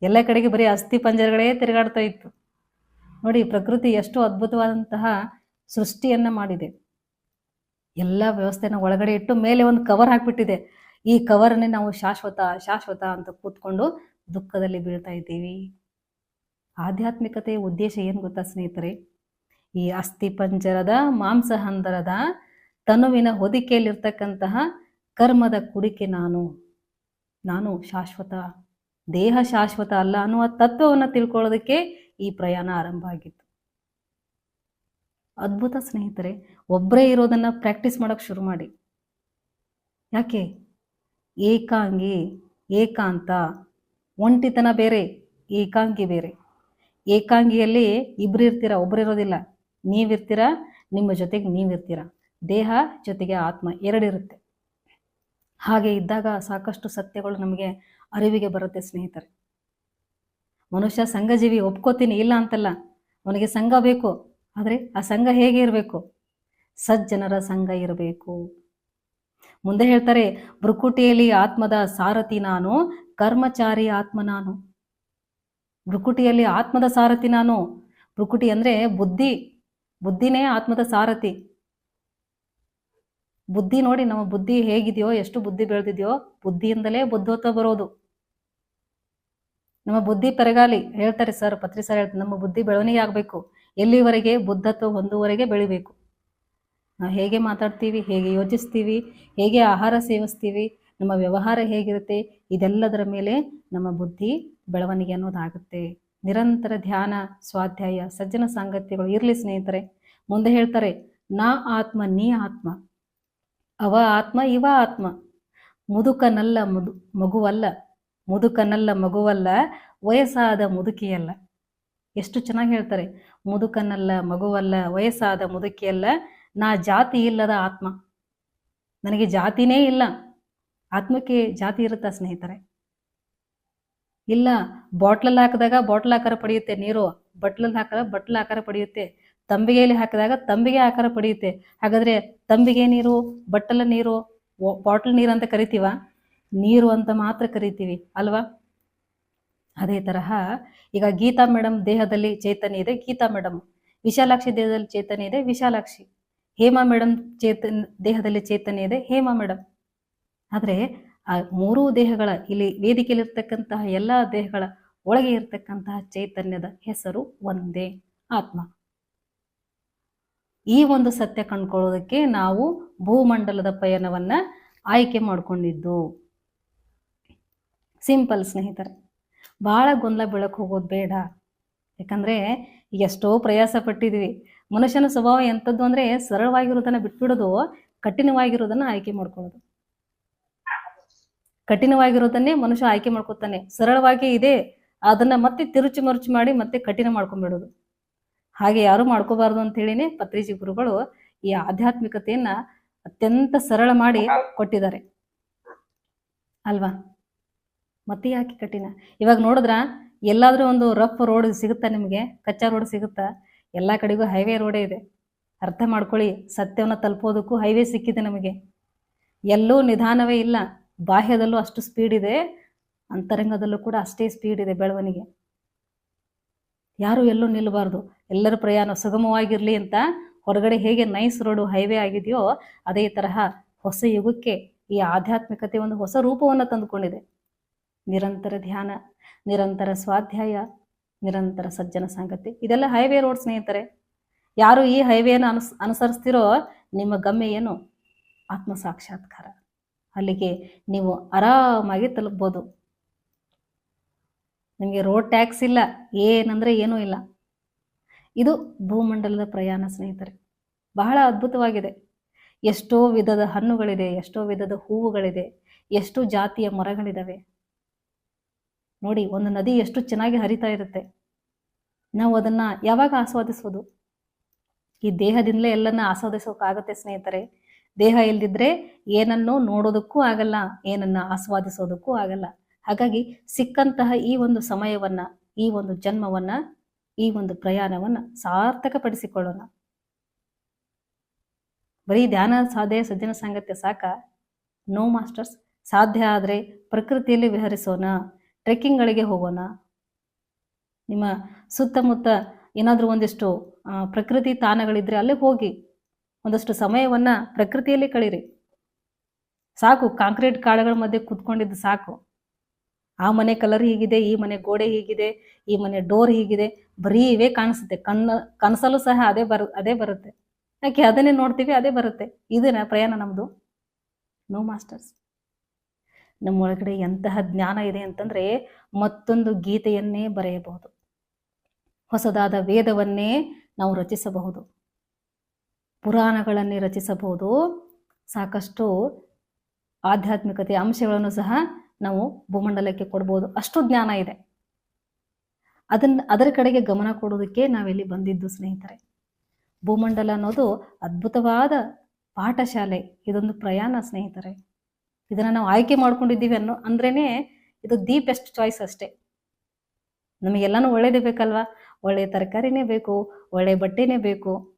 ಎಲ್ಲ ಕಡೆಗೆ ಬರೀ ಅಸ್ಥಿ ಪಂಜರಗಳೇ ತಿರುಗಾಡ್ತಾ ಇತ್ತು. ನೋಡಿ, ಪ್ರಕೃತಿ ಎಷ್ಟು ಅದ್ಭುತವಾದಂತಹ ಸೃಷ್ಟಿಯನ್ನ ಮಾಡಿದೆ. ಎಲ್ಲ ವ್ಯವಸ್ಥೆನ ಒಳಗಡೆ ಇಟ್ಟು ಮೇಲೆ ಒಂದು ಕವರ್ ಹಾಕ್ಬಿಟ್ಟಿದೆ. ಈ ಕವರನ್ನೇ ನಾವು ಶಾಶ್ವತ ಶಾಶ್ವತ ಅಂತ ಕೂತ್ಕೊಂಡು ದುಃಖದಲ್ಲಿ ಬೀಳ್ತಾ ಇದ್ದೀವಿ. ಆಧ್ಯಾತ್ಮಿಕತೆಯ ಉದ್ದೇಶ ಏನು ಗೊತ್ತಾ ಸ್ನೇಹಿತರೆ? ಈ ಅಸ್ಥಿ ಪಂಜರದ, ಮಾಂಸಹಂದರದ, ತನುವಿನ ಹೊದಿಕೆಯಲ್ಲಿರ್ತಕ್ಕಂತಹ ಕರ್ಮದ ಕುಡಿಕೆ ನಾನು. ನಾನು ಶಾಶ್ವತ. ದೇಹ ಶಾಶ್ವತ ಅಲ್ಲ ಅನ್ನುವ ತತ್ವವನ್ನು ತಿಳ್ಕೊಳ್ಳೋದಕ್ಕೆ ಈ ಪ್ರಯಾಣ ಆರಂಭ ಆಗಿತ್ತು. ಅದ್ಭುತ ಸ್ನೇಹಿತರೆ ಒಬ್ಬರೇ ಇರೋದನ್ನ ಪ್ರಾಕ್ಟೀಸ್ ಮಾಡೋಕೆ ಶುರು ಮಾಡಿ. ಯಾಕೆ? ಏಕಾಂಗಿ, ಏಕಾಂತ, ಒಂಟಿತನ ಬೇರೆ, ಏಕಾಂಗಿ ಬೇರೆ. ಏಕಾಂಗಿಯಲ್ಲಿ ಇಬ್ರು ಇರ್ತೀರ, ಒಬ್ರು ಇರೋದಿಲ್ಲ. ನೀವಿರ್ತೀರ, ನಿಮ್ಮ ಜೊತೆಗೆ ನೀವಿರ್ತೀರ. ದೇಹ ಜೊತೆಗೆ ಆತ್ಮ ಎರಡಿರುತ್ತೆ. ಹಾಗೆ ಇದ್ದಾಗ ಸಾಕಷ್ಟು ಸತ್ಯಗಳು ನಮಗೆ ಅರಿವಿಗೆ ಬರುತ್ತೆ ಸ್ನೇಹಿತರೆ. ಮನುಷ್ಯ ಸಂಘಜೀವಿ ಒಪ್ಕೋತೀನಿ ಇಲ್ಲ ಅಂತಲ್ಲ, ಅವನಿಗೆ ಸಂಘ ಬೇಕು, ಆದರೆ ಆ ಸಂಘ ಹೇಗೆ ಇರಬೇಕು? ಸಜ್ಜನರ ಸಂಘ ಇರಬೇಕು. ಮುಂದೆ ಹೇಳ್ತಾರೆ ಭ್ರುಕುಟಿಯಲ್ಲಿ ಆತ್ಮದ ಸಾರಥಿ ನಾನು, ಕರ್ಮಚಾರಿ ಆತ್ಮ ನಾನು. ಭ್ರುಕುಟಿಯಲ್ಲಿ ಆತ್ಮದ ಸಾರಥಿ ನಾನು. ಭ್ರುಕುಟಿ ಅಂದ್ರೆ ಬುದ್ಧಿ, ಬುದ್ಧಿನೇ ಆತ್ಮದ ಸಾರಥಿ. ಬುದ್ಧಿ ನೋಡಿ ನಮ್ಮ ಬುದ್ಧಿ ಹೇಗಿದೆಯೋ, ಎಷ್ಟು ಬುದ್ಧಿ ಬೆಳೆದಿದೆಯೋ, ಬುದ್ಧಿಯಿಂದಲೇ ಬುದ್ಧತ್ವ ಬರೋದು. ನಮ್ಮ ಬುದ್ಧಿ ಪರಗಾಲಿ. ಹೇಳ್ತಾರೆ ಸರ್, ಪತ್ರಿ ಸರ್ ಹೇಳ್ತಾರೆ, ನಮ್ಮ ಬುದ್ಧಿ ಬೆಳವಣಿಗೆ ಆಗಬೇಕು. ಎಲ್ಲಿವರೆಗೆ ಬುದ್ಧತ್ವ ಹೊಂದುವರೆಗೆ ಬೆಳಿಬೇಕು? ನಾವು ಹೇಗೆ ಮಾತಾಡ್ತೀವಿ, ಹೇಗೆ ಯೋಚಿಸ್ತೀವಿ, ಹೇಗೆ ಆಹಾರ ಸೇವಿಸ್ತೀವಿ, ನಮ್ಮ ವ್ಯವಹಾರ ಹೇಗಿರುತ್ತೆ, ಇದೆಲ್ಲದರ ಮೇಲೆ ನಮ್ಮ ಬುದ್ಧಿ ಬೆಳವಣಿಗೆ ಅನ್ನೋದಾಗುತ್ತೆ. ನಿರಂತರ ಧ್ಯಾನ, ಸ್ವಾಧ್ಯಾಯ, ಸಜ್ಜನ ಸಾಂಗತ್ಯಗಳು ಇರಲಿ ಸ್ನೇಹಿತರೆ. ಮುಂದೆ ಹೇಳ್ತಾರೆ, ನಾ ಆತ್ಮ, ನೀ ಆತ್ಮ. ಅವ ಆತ್ಮ, ಇವ ಆತ್ಮ. ಮುದುಕನಲ್ಲ ಮುದು, ಮಗುವಲ್ಲ. ಮುದುಕನಲ್ಲ ಮಗುವಲ್ಲ, ವಯಸ್ಸಾದ ಮುದುಕಿಯಲ್ಲ. ಎಷ್ಟು ಚೆನ್ನಾಗಿ ಹೇಳ್ತಾರೆ. ಮುದುಕನಲ್ಲ, ಮಗುವಲ್ಲ, ವಯಸ್ಸಾದ ಮುದುಕಿಯಲ್ಲ. ನಾ ಜಾತಿ ಇಲ್ಲದ ಆತ್ಮ. ನನಗೆ ಜಾತಿನೇ ಇಲ್ಲ. ಆತ್ಮಕ್ಕೆ ಜಾತಿ ಇರುತ್ತಾ ಸ್ನೇಹಿತರೆ? ಇಲ್ಲ, ಬಾಟ್ಲಲ್ಲಿ ಹಾಕಿದಾಗ ಬಾಟ್ಲ್ ಆಕಾರ ಪಡೆಯುತ್ತೆ ನೀರು. ಬಟ್ಲಲ್ಲಿ ಹಾಕಿದಾಗ ಬಟ್ಲ ಆಕಾರ ಪಡೆಯುತ್ತೆ. ತಂಬಿಗೆಯಲ್ಲಿ ಹಾಕಿದಾಗ ತಂಬಿಗೆ ಆಕಾರ ಪಡೆಯುತ್ತೆ. ಹಾಗಾದ್ರೆ ತಂಬಿಗೆ ನೀರು, ಬಟ್ಟಲ ನೀರು ಬಾಟಲ್ ನೀರು ಅಂತ ಕರಿತೀವ? ನೀರು ಅಂತ ಮಾತ್ರ ಕರಿತೀವಿ, ಅಲ್ವಾ? ಅದೇ ತರಹ ಈಗ ಗೀತಾ ಮೇಡಮ್ ದೇಹದಲ್ಲಿ ಚೈತನ್ಯ ಇದೆ, ಗೀತಾ ಮೇಡಮ್ ವಿಶಾಲಾಕ್ಷಿ ದೇಹದಲ್ಲಿ ಚೈತನ್ಯ ಇದೆ, ವಿಶಾಲಾಕ್ಷಿ. ಹೇಮಾ ಮೇಡಮ್ ಚೇತನ್, ದೇಹದಲ್ಲಿ ಚೈತನ್ಯ ಇದೆ, ಹೇಮಾ ಮೇಡಮ್ ಆದರೆ ಆ ಮೂರೂ ದೇಹಗಳ, ಇಲ್ಲಿ ವೇದಿಕೆಯಲ್ಲಿರ್ತಕ್ಕಂತಹ ಎಲ್ಲ ದೇಹಗಳ ಒಳಗೆ ಇರತಕ್ಕಂತಹ ಚೈತನ್ಯದ ಹೆಸರು ಒಂದೇ, ಆತ್ಮ. ಈ ಒಂದು ಸತ್ಯ ಕಂಡುಕೊಳ್ಳೋದಕ್ಕೆ ನಾವು ಭೂಮಂಡಲದ ಪಯಣವನ್ನ ಆಯ್ಕೆ ಮಾಡಿಕೊಂಡಿದ್ದು. ಸಿಂಪಲ್ ಸ್ನೇಹಿತರೆ ಭಾಳ ಗೊಂದಲ ಬೆಳಕು ಹೋಗೋದು ಬೇಡ. ಯಾಕಂದರೆ ಎಷ್ಟೋ ಪ್ರಯಾಸ ಪಟ್ಟಿದ್ವಿ. ಮನುಷ್ಯನ ಸ್ವಭಾವ ಎಂಥದ್ದು ಅಂದರೆ ಸರಳವಾಗಿರೋದನ್ನ ಬಿಟ್ಬಿಡೋದು, ಕಠಿಣವಾಗಿರೋದನ್ನ ಆಯ್ಕೆ ಮಾಡ್ಕೊಳ್ಳೋದು. ಕಠಿಣವಾಗಿರೋದನ್ನೇ ಮನುಷ್ಯ ಆಯ್ಕೆ ಮಾಡ್ಕೊತಾನೆ. ಸರಳವಾಗಿ ಇದೆ. ಅದನ್ನ ಮತ್ತೆ ತಿರುಚಿ ಮರುಚಿ ಮಾಡಿ ಮತ್ತೆ ಕಠಿಣ ಮಾಡ್ಕೊಂಡ್ಬಿಡೋದು. ಹಾಗೆ ಯಾರು ಮಾಡ್ಕೋಬಾರ್ದು ಅಂತ ಹೇಳಿನೇ ಪತ್ರಿಜಿ ಗುರುಗಳು ಈ ಆಧ್ಯಾತ್ಮಿಕತೆಯನ್ನ ಅತ್ಯಂತ ಸರಳ ಮಾಡಿ ಕೊಟ್ಟಿದ್ದಾರೆ. ಅಲ್ವಾ? ಮತ್ತೆ ಯಾಕೆ ಕಠಿಣ? ಇವಾಗ ನೋಡಿದ್ರ, ಎಲ್ಲಾದ್ರೂ ಒಂದು ರಫ್ ರೋಡ್ ಸಿಗುತ್ತಾ ನಿಮಗೆ? ಕಚ್ಚಾ ರೋಡ್ ಸಿಗುತ್ತಾ? ಎಲ್ಲ ಕಡೆಗೂ ಹೈವೇ ರೋಡೇ ಇದೆ. ಅರ್ಥ ಮಾಡ್ಕೊಳ್ಳಿ ಸತ್ಯವನ್ನ ತಲುಪೋದಕ್ಕೂ ಹೈವೇ ಸಿಕ್ಕಿದೆ ನಮಗೆ. ಎಲ್ಲೂ ನಿಧಾನವೇ ಇಲ್ಲ. ಬಾಹ್ಯದಲ್ಲೂ ಅಷ್ಟು ಸ್ಪೀಡ್ ಇದೆ. ಅಂತರಂಗದಲ್ಲೂ ಕೂಡ ಅಷ್ಟೇ ಸ್ಪೀಡ್ ಇದೆ ಬೆಳವಣಿಗೆ. ಯಾರು ಎಲ್ಲೂ ನಿಲ್ಲಬಾರ್ದು ಎಲ್ಲರ ಪ್ರಯಾಣ ಸುಗಮವಾಗಿರಲಿ ಅಂತ ಹೊರಗಡೆ ಹೇಗೆ ನೈಸ್ ರೋಡು ಹೈವೇ ಆಗಿದೆಯೋ ಅದೇ ತರಹ ಹೊಸ ಯುಗಕ್ಕೆ ಈ ಆಧ್ಯಾತ್ಮಿಕತೆ ಒಂದು ಹೊಸ ರೂಪವನ್ನು ತಂದುಕೊಂಡಿದೆ. ನಿರಂತರ ಧ್ಯಾನ, ನಿರಂತರ ಸ್ವಾಧ್ಯಾಯ, ನಿರಂತರ ಸಜ್ಜನ ಸಂಗತಿ, ಇದೆಲ್ಲ ಹೈವೇ ರೋಡ್ ಸ್ನೇಹಿತರೆ. ಯಾರು ಈ ಹೈವೇನ ಅನುಸ್, ಅನುಸರಿಸ್ತಿರೋ ನಿಮ್ಮ ಗಮ್ಯ ಏನು ಆತ್ಮ ಸಾಕ್ಷಾತ್ಕಾರ ಅಲ್ಲಿಗೆ ನೀವು ಆರಾಮಾಗಿ ತಲುಪ್ಬೋದು. ನಿಮಗೆ ರೋಡ್ ಟ್ಯಾಕ್ಸ್ ಇಲ್ಲ, ಏನಂದ್ರೆ ಏನೂ ಇಲ್ಲ. ಇದು ಭೂಮಂಡಲದ ಪ್ರಯಾಣ ಸ್ನೇಹಿತರೆ. ಬಹಳ ಅದ್ಭುತವಾಗಿದೆ. ಎಷ್ಟೋ ವಿಧದ ಹಣ್ಣುಗಳಿದೆ, ಎಷ್ಟೋ ವಿಧದ ಹೂವುಗಳಿದೆ, ಎಷ್ಟು ಜಾತಿಯ ಮರಗಳಿದಾವೆ. ನೋಡಿ, ಒಂದು ನದಿ ಎಷ್ಟು ಚೆನ್ನಾಗಿ ಹರಿತಾ ಇರುತ್ತೆ. ನಾವು ಅದನ್ನ ಯಾವಾಗ ಆಸ್ವಾದಿಸೋದು? ಈ ದೇಹದಿಂದಲೇ ಎಲ್ಲನ್ನ ಆಸ್ವಾದಿಸೋಕ್ಕಾಗುತ್ತೆ ಸ್ನೇಹಿತರೆ. ದೇಹ ಇಲ್ದಿದ್ರೆ ಏನನ್ನು ನೋಡೋದಕ್ಕೂ ಆಗಲ್ಲ, ಏನನ್ನ ಆಸ್ವಾದಿಸೋದಕ್ಕೂ ಆಗಲ್ಲ. ಹಾಗಾಗಿ ಸಿಕ್ಕಂತಹ ಈ ಒಂದು ಸಮಯವನ್ನ, ಈ ಒಂದು ಜನ್ಮವನ್ನ ಈ ಒಂದು ಪ್ರಯಾಣವನ್ನ ಸಾರ್ಥಕಪಡಿಸಿಕೊಳ್ಳೋಣ. ಬರೀ ಧ್ಯಾನ ಸಾಧ್ಯ ಸಜ್ಜನ ಸಂಗತ್ಯ ಸಾಕ ನೋ ಮಾಸ್ಟರ್ಸ್ ಸಾಧ್ಯ ಆದರೆ ಪ್ರಕೃತಿಯಲ್ಲಿ ವಿಹರಿಸೋಣ ಟ್ರೆಕ್ಕಿಂಗ್ಗಳಿಗೆ ಹೋಗೋಣ. ನಿಮ್ಮ ಸುತ್ತಮುತ್ತ ಏನಾದರೂ ಒಂದಿಷ್ಟು ಪ್ರಕೃತಿ ತಾಣಗಳಿದ್ರೆ ಅಲ್ಲೇ ಹೋಗಿ, ಒಂದಷ್ಟು ಸಮಯವನ್ನ ಪ್ರಕೃತಿಯಲ್ಲಿ ಕಳೀರಿ. ಸಾಕು, ಕಾಂಕ್ರೀಟ್ ಕಾಳುಗಳ ಮಧ್ಯೆ ಕುತ್ಕೊಂಡಿದ್ದು ಸಾಕು. ಆ ಮನೆ ಕಲರ್ ಹೀಗಿದೆ, ಈ ಮನೆ ಗೋಡೆ ಹೀಗಿದೆ, ಈ ಮನೆ ಡೋರ್ ಹೀಗಿದೆ, ಬರೀ ಇವೇ ಕಾಣಿಸುತ್ತೆ. ಕಣ್ಣ ಕನಸಲ್ಲೂ ಸಹ ಅದೇ ಬರು, ಅದೇ ಬರುತ್ತೆ. ಯಾಕೆ ಅದನ್ನೇ ನೋಡ್ತೀವಿ, ಅದೇ ಬರುತ್ತೆ. ಇದೇನ ಪ್ರಯಾಣ ನಮ್ಮದು ನೋ ಮಾಸ್ಟರ್ಸ್ ನಮ್ಮೊಳಗಡೆ ಎಂತಹ ಜ್ಞಾನ ಇದೆ ಅಂತಂದ್ರೆ ಮತ್ತೊಂದು ಗೀತೆಯನ್ನೇ ಬರೆಯಬಹುದು. ಹೊಸದಾದ ವೇದವನ್ನೇ ನಾವು ರಚಿಸಬಹುದು. ಪುರಾಣಗಳನ್ನೇ ರಚಿಸಬಹುದು. ಸಾಕಷ್ಟು ಆಧ್ಯಾತ್ಮಿಕತೆ ಅಂಶಗಳನ್ನು ಸಹ ನಾವು ಭೂಮಂಡಲಕ್ಕೆ ಕೊಡ್ಬೋದು. ಅಷ್ಟು ಜ್ಞಾನ ಇದೆ. ಅದನ್ನ ಅದರ ಕಡೆಗೆ ಗಮನ ಕೊಡೋದಕ್ಕೆ ನಾವೆಲ್ಲಿ ಬಂದಿದ್ದು ಸ್ನೇಹಿತರೆ. ಭೂಮಂಡಲ ಅನ್ನೋದು ಅದ್ಭುತವಾದ ಪಾಠಶಾಲೆ. ಇದೊಂದು ಪ್ರಯಾಣ ಸ್ನೇಹಿತರೆ. ಇದನ್ನ ನಾವು ಆಯ್ಕೆ ಮಾಡ್ಕೊಂಡಿದ್ದೀವಿ ಅನ್ನೋ, ಅಂದ್ರೇನೆ ಇದು ದಿ ಬೆಸ್ಟ್ ಚಾಯ್ಸ್ ಅಷ್ಟೇ. ನಮಗೆಲ್ಲಾನು ಒಳ್ಳೇದೇ ಬೇಕಲ್ವಾ? ಒಳ್ಳೆ ತರಕಾರಿನೇ ಬೇಕು, ಒಳ್ಳೆ ಬಟ್ಟೆನೇ ಬೇಕು.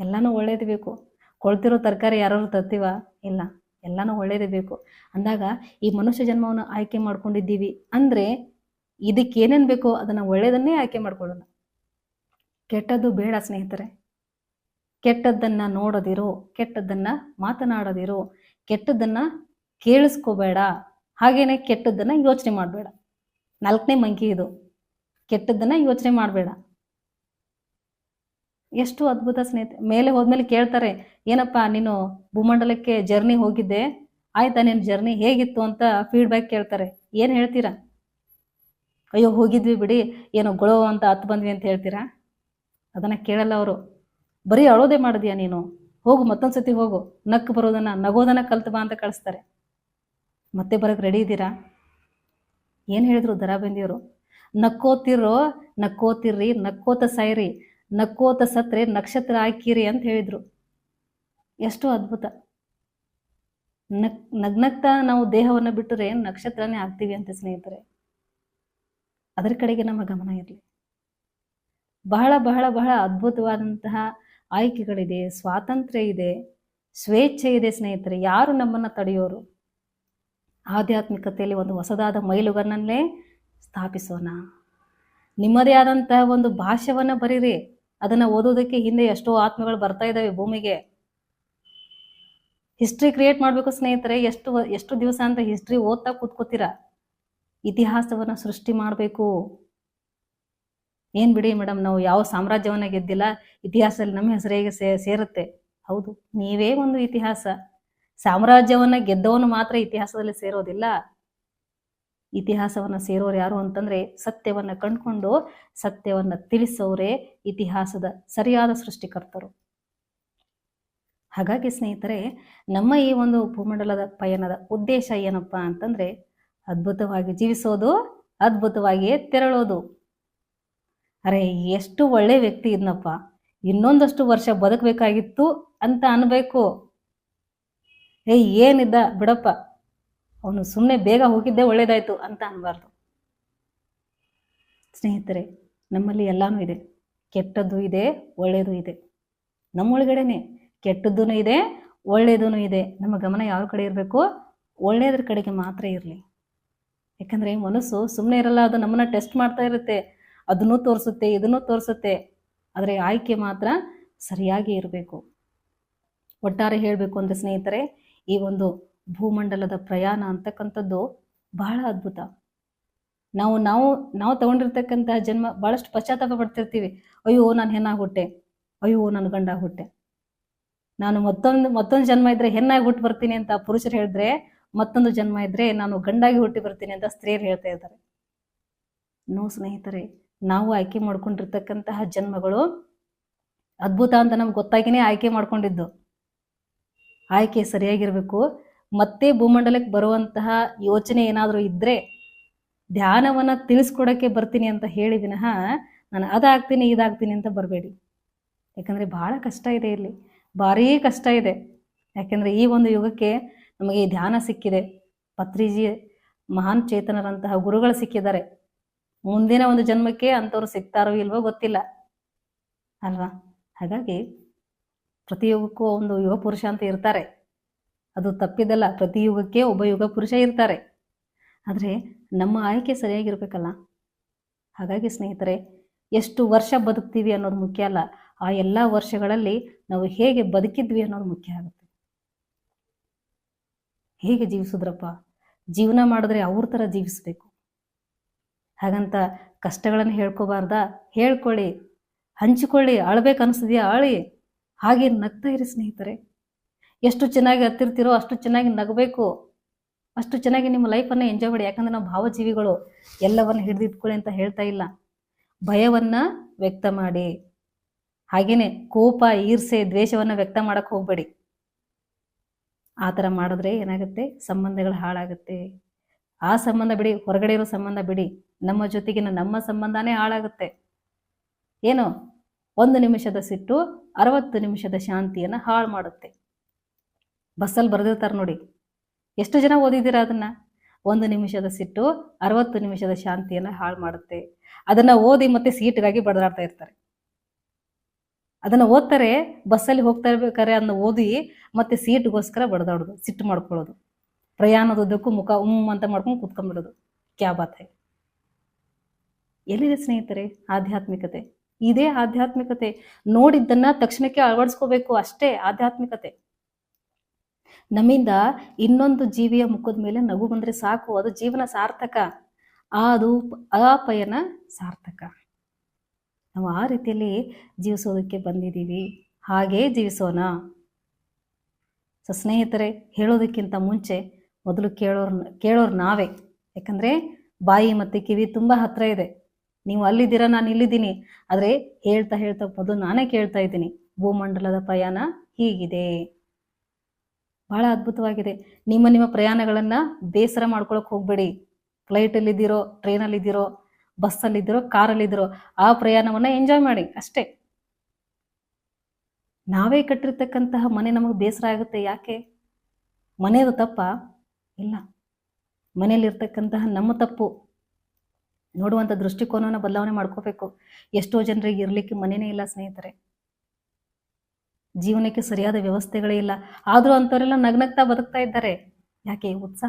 ಎಲ್ಲಾನು ಒಳ್ಳೇದು ಬೇಕು. ಕೊಳ್ತಿರೋ ತರಕಾರಿ ಯಾರು ತರ್ತೀವ? ಇಲ್ಲ. ಎಲ್ಲಾನು ಒಳ್ಳೇದೇ ಬೇಕು. ಅಂದಾಗ ಈ ಮನುಷ್ಯ ಜನ್ಮವನ್ನು ಆಯ್ಕೆ ಮಾಡ್ಕೊಂಡಿದ್ದೀವಿ ಅಂದ್ರೆ ಇದಕ್ಕೆ ಏನೇನು ಬೇಕೋ ಅದನ್ನ ಒಳ್ಳೇದನ್ನೇ ಆಯ್ಕೆ ಮಾಡ್ಕೊಳ್ಳೋಣ. ಕೆಟ್ಟದ್ದು ಬೇಡ ಸ್ನೇಹಿತರೆ. ಕೆಟ್ಟದ್ದನ್ನ ನೋಡೋದಿರೋ, ಕೆಟ್ಟದ್ದನ್ನ ಮಾತನಾಡೋದಿರೋ, ಕೆಟ್ಟದ್ದನ್ನ ಕೇಳಿಸ್ಕೋಬೇಡ. ಹಾಗೇನೆ ಕೆಟ್ಟದ್ದನ್ನ ಯೋಚನೆ ಮಾಡಬೇಡ. ನಾಲ್ಕನೇ ಮಂಕಿ ಇದು. ಕೆಟ್ಟದ್ದನ್ನ ಯೋಚನೆ ಮಾಡಬೇಡ. ಎಷ್ಟು ಅದ್ಭುತ ಸ್ನೇಹಿತ, ಮೇಲೆ ಹೋದ್ಮೇಲೆ ಕೇಳ್ತಾರೆ, ಏನಪ್ಪ ನೀನು ಭೂಮಂಡಲಕ್ಕೆ ಜರ್ನಿ ಹೋಗಿದ್ದೆ, ಆಯ್ತಾ ನಿನ್ನ ಜರ್ನಿ ಹೇಗಿತ್ತು ಅಂತ ಫೀಡ್ಬ್ಯಾಕ್ ಕೇಳ್ತಾರೆ. ಏನು ಹೇಳ್ತೀರಾ? ಅಯ್ಯೋ, ಹೋಗಿದ್ವಿ ಬಿಡಿ, ಏನೋ ಗೊಳೋ ಅಂತ ಹತ್ತು ಬಂದ್ವಿ ಅಂತ ಹೇಳ್ತೀರಾ? ಅದನ್ನ ಕೇಳಲ್ಲ ಅವರು. ಬರೀ ಅಳೋದೇ ಮಾಡಿದ್ಯಾ ನೀನು? ಹೋಗು ಮತ್ತೊಂದು ಸತಿ ಹೋಗು. ನಕ್ಕು ಬರೋದನ್ನ, ನಗೋದನ್ನ ಕಲ್ತು ಬಾ ಅಂತ ಕಳಿಸ್ತಾರೆ. ಮತ್ತೆ ಬರಕ್ಕೆ ರೆಡಿ ಇದ್ದೀರಾ? ಏನು ಹೇಳಿದ್ರು ದರಾಬಂದಿಯವರು? ನಕ್ಕೋತಿರೋ, ನಕ್ಕೋತಿರ್ರಿ, ನಕ್ಕೋತ ಸಾಯ್ರಿ. ನಕ್ಕೋತ ಸತ್ರೆ, ನಕ್ಷತ್ರ ಹಾಕಿರಿ ಅಂತ ಹೇಳಿದ್ರು. ಎಷ್ಟು ಅದ್ಭುತ. ನಕ್, ನಗ್ನಗ್ತಾ ನಾವು ದೇಹವನ್ನು ಬಿಟ್ಟರೆ ನಕ್ಷತ್ರನೇ ಆಗ್ತೀವಿ ಅಂತ ಸ್ನೇಹಿತರೆ. ಅದರ ಕಡೆಗೆ ನಮ್ಮ ಗಮನ ಇರಲಿ. ಬಹಳ ಬಹಳ ಬಹಳ ಅದ್ಭುತವಾದಂತಹ ಆಯ್ಕೆಗಳಿದೆ, ಸ್ವಾತಂತ್ರ್ಯ ಇದೆ, ಸ್ವೇಚ್ಛೆ ಇದೆ ಸ್ನೇಹಿತರೆ. ಯಾರು ನಮ್ಮನ್ನು ತಡೆಯೋರು? ಆಧ್ಯಾತ್ಮಿಕತೆಯಲ್ಲಿ ಒಂದು ಹೊಸದಾದ ಮೈಲುಗನ್ನಲ್ಲೇ ಸ್ಥಾಪಿಸೋಣ. ನಿಮ್ಮದೇ ಆದಂತಹ ಒಂದು ಭಾಷ್ಯವನ್ನು ಬರೀರಿ. ಅದನ್ನು ಓದೋದಕ್ಕೆ ಹಿಂದೆ ಎಷ್ಟೋ ಆತ್ಮಗಳು ಬರ್ತಾ ಇದ್ದಾವೆ ಭೂಮಿಗೆ. ಹಿಸ್ಟ್ರಿ ಕ್ರಿಯೇಟ್ ಮಾಡಬೇಕು ಸ್ನೇಹಿತರೆ, ಎಷ್ಟು ಎಷ್ಟು ದಿವಸ ಅಂತ ಹಿಸ್ಟ್ರಿ ಓದ್ತಾ ಕೂತ್ಕೋತೀರಾ? ಇತಿಹಾಸವನ್ನ ಸೃಷ್ಟಿ ಮಾಡಬೇಕು. ಏನ್ ಬಿಡಿ ಮೇಡಮ್ ನಾವು ಯಾವ ಸಾಮ್ರಾಜ್ಯವನ್ನ ಗೆದ್ದಿಲ್ಲ, ಇತಿಹಾಸದಲ್ಲಿ ನಮ್ಮ ಹೆಸರು ಹೇಗೆ ಸೇ, ಸೇರುತ್ತೆ? ಹೌದು, ನೀವೇ ಒಂದು ಇತಿಹಾಸ. ಸಾಮ್ರಾಜ್ಯವನ್ನ ಗೆದ್ದವನು ಮಾತ್ರ ಇತಿಹಾಸದಲ್ಲಿ ಸೇರೋದಿಲ್ಲ. ಇತಿಹಾಸವನ್ನ ಸೇರೋರು ಯಾರು ಅಂತಂದ್ರೆ ಸತ್ಯವನ್ನ ಕಂಡುಕೊಂಡು ಸತ್ಯವನ್ನ ತಿಳಿಸೋರೇ ಇತಿಹಾಸದ ಸರಿಯಾದ ಸೃಷ್ಟಿಕರ್ತರು. ಹಾಗಾಗಿ ಸ್ನೇಹಿತರೆ, ನಮ್ಮ ಈ ಒಂದು ಭೂಮಂಡಲದ ಪಯಣದ ಉದ್ದೇಶ ಏನಪ್ಪ ಅಂತಂದ್ರೆ ಅದ್ಭುತವಾಗಿ ಜೀವಿಸೋದು, ಅದ್ಭುತವಾಗಿಯೇ ತೆರಳೋದು. ಅರೆ, ಎಷ್ಟು ಒಳ್ಳೆ ವ್ಯಕ್ತಿ ಇದ್ನಪ್ಪ. ಇನ್ನೊಂದಷ್ಟು ವರ್ಷ ಬದುಕಬೇಕಾಗಿತ್ತು ಅಂತ ಅನ್ಬೇಕು. ಏ ಏನಿದ್ದ ಬಿಡಪ್ಪ. ಅವನು ಸುಮ್ಮನೆ ಬೇಗ ಹೋಗಿದ್ದೇ ಒಳ್ಳೇದಾಯ್ತು ಅಂತ ಅನ್ಬಾರ್ದು. ಸ್ನೇಹಿತರೆ, ನಮ್ಮಲ್ಲಿ ಎಲ್ಲಾನು ಇದೆ. ಕೆಟ್ಟದ್ದು ಇದೆ, ಒಳ್ಳೇದು ಇದೆ. ನಮ್ಮೊಳಗಡೆನೆ ಕೆಟ್ಟದ್ದೂ ಇದೆ ಒಳ್ಳೆಯದೂ ಇದೆ. ನಮ್ಮ ಗಮನ ಯಾವ ಕಡೆ ಇರಬೇಕು ಒಳ್ಳೆಯದ್ರ ಕಡೆಗೆ ಮಾತ್ರ ಇರಲಿ. ಯಾಕಂದರೆ ಮನಸ್ಸು ಸುಮ್ಮನೆ ಇರಲ್ಲ, ಅದು ನಮ್ಮನ್ನ ಟೆಸ್ಟ್ ಮಾಡ್ತಾ ಇರುತ್ತೆ, ಅದನ್ನು ತೋರಿಸುತ್ತೆ, ಇದನ್ನು ತೋರಿಸುತ್ತೆ. ಆದರೆ ಆಯ್ಕೆ ಮಾತ್ರ ಸರಿಯಾಗಿ ಇರಬೇಕು. ಒಟ್ಟಾರೆ ಹೇಳಬೇಕು ಅಂದರೆ ಸ್ನೇಹಿತರೆ, ಈ ಒಂದು ಭೂಮಂಡಲದ ಪ್ರಯಾಣ ಅಂತಕ್ಕಂಥದ್ದು ಬಹಳ ಅದ್ಭುತ. ನಾವು ನಾವು ನಾವು ತಗೊಂಡಿರ್ತಕ್ಕಂತಹ ಜನ್ಮ ಬಹಳಷ್ಟು ಪಶ್ಚಾತ್ತಾಪ ಪಡ್ತಿರ್ತೀವಿ. ಅಯ್ಯೋ, ನಾನು ಹೆಣ್ಣಾಗಿ ಹುಟ್ಟೆ ಅಯ್ಯೋ, ನಾನು ಗಂಡಾಗಿ ಹುಟ್ಟೆ ನಾನು ಮತ್ತೊಂದು ಮತ್ತೊಂದು ಜನ್ಮ ಇದ್ರೆ ಹೆಣ್ಣಾಗಿ ಹುಟ್ಟು ಬರ್ತೀನಿ ಅಂತ ಪುರುಷರು ಹೇಳಿದ್ರೆ ಮತ್ತೊಂದು ಜನ್ಮ ಇದ್ರೆ ನಾನು ಗಂಡಾಗಿ ಹುಟ್ಟಿ ಬರ್ತೀನಿ ಅಂತ ಸ್ತ್ರೀಯರು ಹೇಳ್ತಾ ಇದ್ದಾರೆ. ನೋ ಸ್ನೇಹಿತರೆ, ನಾವು ಆಯ್ಕೆ ಮಾಡ್ಕೊಂಡಿರ್ತಕ್ಕಂತಹ ಜನ್ಮಗಳು ಅದ್ಭುತ ಅಂತ ನಮ್ಗೆ ಗೊತ್ತಾಗಿನೇ ಆಯ್ಕೆ ಮಾಡ್ಕೊಂಡಿದ್ದು. ಆಯ್ಕೆ ಸರಿಯಾಗಿರಬೇಕು. ಮತ್ತೆ ಭೂಮಂಡಲಕ್ಕೆ ಬರುವಂತಹ ಯೋಚನೆ ಏನಾದರೂ ಇದ್ದರೆ ಧ್ಯಾನವನ್ನು ತಿಳಿಸ್ಕೊಡೋಕ್ಕೆ ಬರ್ತೀನಿ ಅಂತ ಹೇಳಿ ವಿನಃ ನಾನು ಅದಾಗ್ತೀನಿ, ಇದಾಗ್ತೀನಿ ಅಂತ ಬರಬೇಡಿ. ಯಾಕಂದರೆ ಭಾಳ ಕಷ್ಟ ಇದೆ ಇಲ್ಲಿ. ಭಾರೀ ಕಷ್ಟ ಇದೆ. ಯಾಕೆಂದರೆ ಈ ಒಂದು ಯುಗಕ್ಕೆ ನಮಗೆ ಈ ಧ್ಯಾನ ಸಿಕ್ಕಿದೆ. ಪತ್ರಿಜಿ ಮಹಾನ್ ಚೇತನರಂತಹ ಗುರುಗಳು ಸಿಕ್ಕಿದ್ದಾರೆ. ಮುಂದಿನ ಒಂದು ಜನ್ಮಕ್ಕೆ ಅಂಥವ್ರು ಸಿಗ್ತಾರೋ ಇಲ್ವೋ ಗೊತ್ತಿಲ್ಲ. ಅಲ್ವಾ? ಹಾಗಾಗಿ ಪ್ರತಿ ಯುಗಕ್ಕೂ ಒಂದು ಯುವ ಪುರುಷ ಅಂತ ಇರ್ತಾರೆ. ಅದು ತಪ್ಪಿದಲ್ಲ. ಪ್ರತಿ ಯುಗಕ್ಕೆ ಒಬ್ಬ ಯುಗ ಪುರುಷ ಇರ್ತಾರೆ. ಆದರೆ ನಮ್ಮ ಆಯ್ಕೆ ಸರಿಯಾಗಿರ್ಬೇಕಲ್ಲ? ಹಾಗಾಗಿ ಸ್ನೇಹಿತರೆ, ಎಷ್ಟು ವರ್ಷ ಬದುಕ್ತೀವಿ ಅನ್ನೋದು ಮುಖ್ಯ ಅಲ್ಲ. ಆ ಎಲ್ಲ ವರ್ಷಗಳಲ್ಲಿ ನಾವು ಹೇಗೆ ಬದುಕಿದ್ವಿ ಅನ್ನೋದು ಮುಖ್ಯ ಆಗುತ್ತೆ. ಹೇಗೆ ಜೀವಿಸಿದ್ರಪ್ಪ? ಜೀವನ ಮಾಡಿದ್ರೆ ಅವ್ರ ಥರ ಜೀವಿಸಬೇಕು. ಹಾಗಂತ ಕಷ್ಟಗಳನ್ನು ಹೇಳ್ಕೋಬಾರ್ದಾ. ಹೇಳ್ಕೊಳ್ಳಿ. ಹಂಚಿಕೊಳ್ಳಿ. ಅಳ್ಬೇಕು ಅನಿಸ್ತಿದೆಯಾ? ಅಳಿ. ಹಾಗೆ ನಗ್ತಾ ಇರಿ ಸ್ನೇಹಿತರೆ. ಎಷ್ಟು ಚೆನ್ನಾಗಿ ಹತ್ತಿರ್ತಿರೋ ಅಷ್ಟು ಚೆನ್ನಾಗಿ ನಗಬೇಕು. ಅಷ್ಟು ಚೆನ್ನಾಗಿ ನಿಮ್ಮ ಲೈಫನ್ನು ಎಂಜಾಯ್ ಮಾಡಿ. ಯಾಕಂದ್ರೆ ನಾವು ಭಾವಜೀವಿಗಳು ಎಲ್ಲವನ್ನು ಹಿಡಿದಿಟ್ಕೊಳ್ಳಿ ಅಂತ ಹೇಳ್ತಾ ಇಲ್ಲ. ಭಯವನ್ನು ವ್ಯಕ್ತ ಮಾಡಿ. ಹಾಗೇನೆ ಕೋಪ ಈರ್ಸೆ ದ್ವೇಷವನ್ನು ವ್ಯಕ್ತ ಮಾಡಕ್ಕೆ ಹೋಗಬೇಡಿ. ಆ ಥರ ಮಾಡಿದ್ರೆ ಏನಾಗುತ್ತೆ? ಸಂಬಂಧಗಳು ಹಾಳಾಗುತ್ತೆ. ಆ ಸಂಬಂಧ ಬಿಡಿ, ಹೊರಗಡೆ ಇರೋ ಸಂಬಂಧ ಬಿಡಿ. ನಮ್ಮ ಜೊತೆಗಿನ ನಮ್ಮ ಸಂಬಂಧನೇ ಹಾಳಾಗುತ್ತೆ. ಏನು? ಒಂದು ನಿಮಿಷದ ಸಿಟ್ಟು, ಅರವತ್ತು ನಿಮಿಷದ ಶಾಂತಿಯನ್ನು ಹಾಳು ಮಾಡುತ್ತೆ. ಬಸ್ಸಲ್ಲಿ ಬರೆದಿರ್ತಾರೆ ನೋಡಿ. ಎಷ್ಟು ಜನ ಓದಿದ್ದೀರಾ ಅದನ್ನು? ಒಂದು ನಿಮಿಷದ ಸಿಟ್ಟು, ಅರವತ್ತು ನಿಮಿಷದ ಶಾಂತಿಯನ್ನು ಹಾಳು ಮಾಡುತ್ತೆ. ಅದನ್ನು ಓದಿ ಮತ್ತೆ ಸೀಟ್ಗಾಗಿ ಬಡದಾಡ್ತಾ ಇರ್ತಾರೆ. ಅದನ್ನು ಓದ್ತಾರೆ, ಬಸ್ಸಲ್ಲಿ ಹೋಗ್ತಾ ಇರ್ಬೇಕಾದ್ರೆ ಅದನ್ನ ಓದಿ ಮತ್ತೆ ಸೀಟ್ಗೋಸ್ಕರ ಬಡದಾಡೋದು, ಸಿಟ್ಟು ಮಾಡ್ಕೊಳ್ಳೋದು. ಪ್ರಯಾಣದುದ್ದಕ್ಕೂ ಮುಖ ಉಮ್ ಅಂತ ಮಾಡ್ಕೊಂಡು ಕೂತ್ಕೊಂಡ್ಬಿಡೋದು. ಕ್ಯಾ ಆತ ಹೈ. ಎಲ್ಲಿದೆ ಸ್ನೇಹಿತರೆ? ಆಧ್ಯಾತ್ಮಿಕತೆ. ಇದೇ ಆಧ್ಯಾತ್ಮಿಕತೆ. ನೋಡಿದ್ದನ್ನ ತಕ್ಷಣಕ್ಕೆ ಅಳವಡಿಸ್ಕೋಬೇಕು ಅಷ್ಟೇ ಆಧ್ಯಾತ್ಮಿಕತೆ. ನಮ್ಮಿಂದ ಇನ್ನೊಂದು ಜೀವಿಯ ಮುಖದ ಮೇಲೆ ನಗು ಬಂದರೆ ಸಾಕು, ಅದು ಜೀವನ ಸಾರ್ಥಕ. ಅದು ಆ ಪಯಣ ಸಾರ್ಥಕ. ನಾವು ಆ ರೀತಿಯಲ್ಲಿ ಜೀವಿಸೋದಕ್ಕೆ ಬಂದಿದ್ದೀವಿ. ಹಾಗೇ ಜೀವಿಸೋಣ. ಸೊ ಸ್ನೇಹಿತರೆ, ಹೇಳೋದಕ್ಕಿಂತ ಮುಂಚೆ ಮೊದಲು ಕೇಳೋರ್, ಕೇಳೋರು ನಾವೇ. ಯಾಕಂದರೆ ಬಾಯಿ ಮತ್ತು ಕಿವಿ ತುಂಬ ಹತ್ತಿರ ಇದೆ. ನೀವು ಅಲ್ಲಿದ್ದೀರಾ, ನಾನು ಇಲ್ಲಿದ್ದೀನಿ. ಆದರೆ ಹೇಳ್ತಾ ಹೇಳ್ತಾ ಮೊದಲು ನಾನೇ ಕೇಳ್ತಾ ಇದ್ದೀನಿ. ಭೂಮಂಡಲದ ಪ್ರಯಾಣ ಹೀಗಿದೆ. ಬಹಳ ಅದ್ಭುತವಾಗಿದೆ. ನಿಮ್ಮ ನಿಮ್ಮ ಪ್ರಯಾಣಗಳನ್ನು ಬೇಸರ ಮಾಡ್ಕೊಳಕ್ಕೆ ಹೋಗಬೇಡಿ. ಫ್ಲೈಟಲ್ಲಿದ್ದೀರೋ ಟ್ರೈನಲ್ಲಿದ್ದೀರೋ ಕಾರಲ್ಲಿ ಕಾರಲ್ಲಿದ್ದೀರೋ ಆ ಪ್ರಯಾಣವನ್ನು ಎಂಜಾಯ್ ಮಾಡಿ. ಅಷ್ಟೇ. ನಾವೇ ಕಟ್ಟಿರ್ತಕ್ಕಂತಹ ಮನೆ ನಮಗೆ ಬೇಸರ ಆಗುತ್ತೆ ಯಾಕೆ? ಮನೆಯದು ತಪ್ಪ? ಇಲ್ಲ. ಮನೆಯಲ್ಲಿರ್ತಕ್ಕಂತಹ ನಮ್ಮ ತಪ್ಪು. ನೋಡುವಂಥ ದೃಷ್ಟಿಕೋನವನ್ನು ಬದಲಾವಣೆ ಮಾಡ್ಕೋಬೇಕು. ಎಷ್ಟೋ ಜನರಿಗೆ ಇರಲಿಕ್ಕೆ ಮನೆಯೇ ಇಲ್ಲ ಸ್ನೇಹಿತರೆ. ಜೀವನಕ್ಕೆ ಸರಿಯಾದ ವ್ಯವಸ್ಥೆಗಳೇ ಇಲ್ಲ. ಆದರೂ ಅಂಥವರೆಲ್ಲ ನಗ್ನಗ್ತಾ ಬದುಕ್ತಾ ಇದ್ದಾರೆ. ಯಾಕೆ? ಉತ್ಸಾಹ.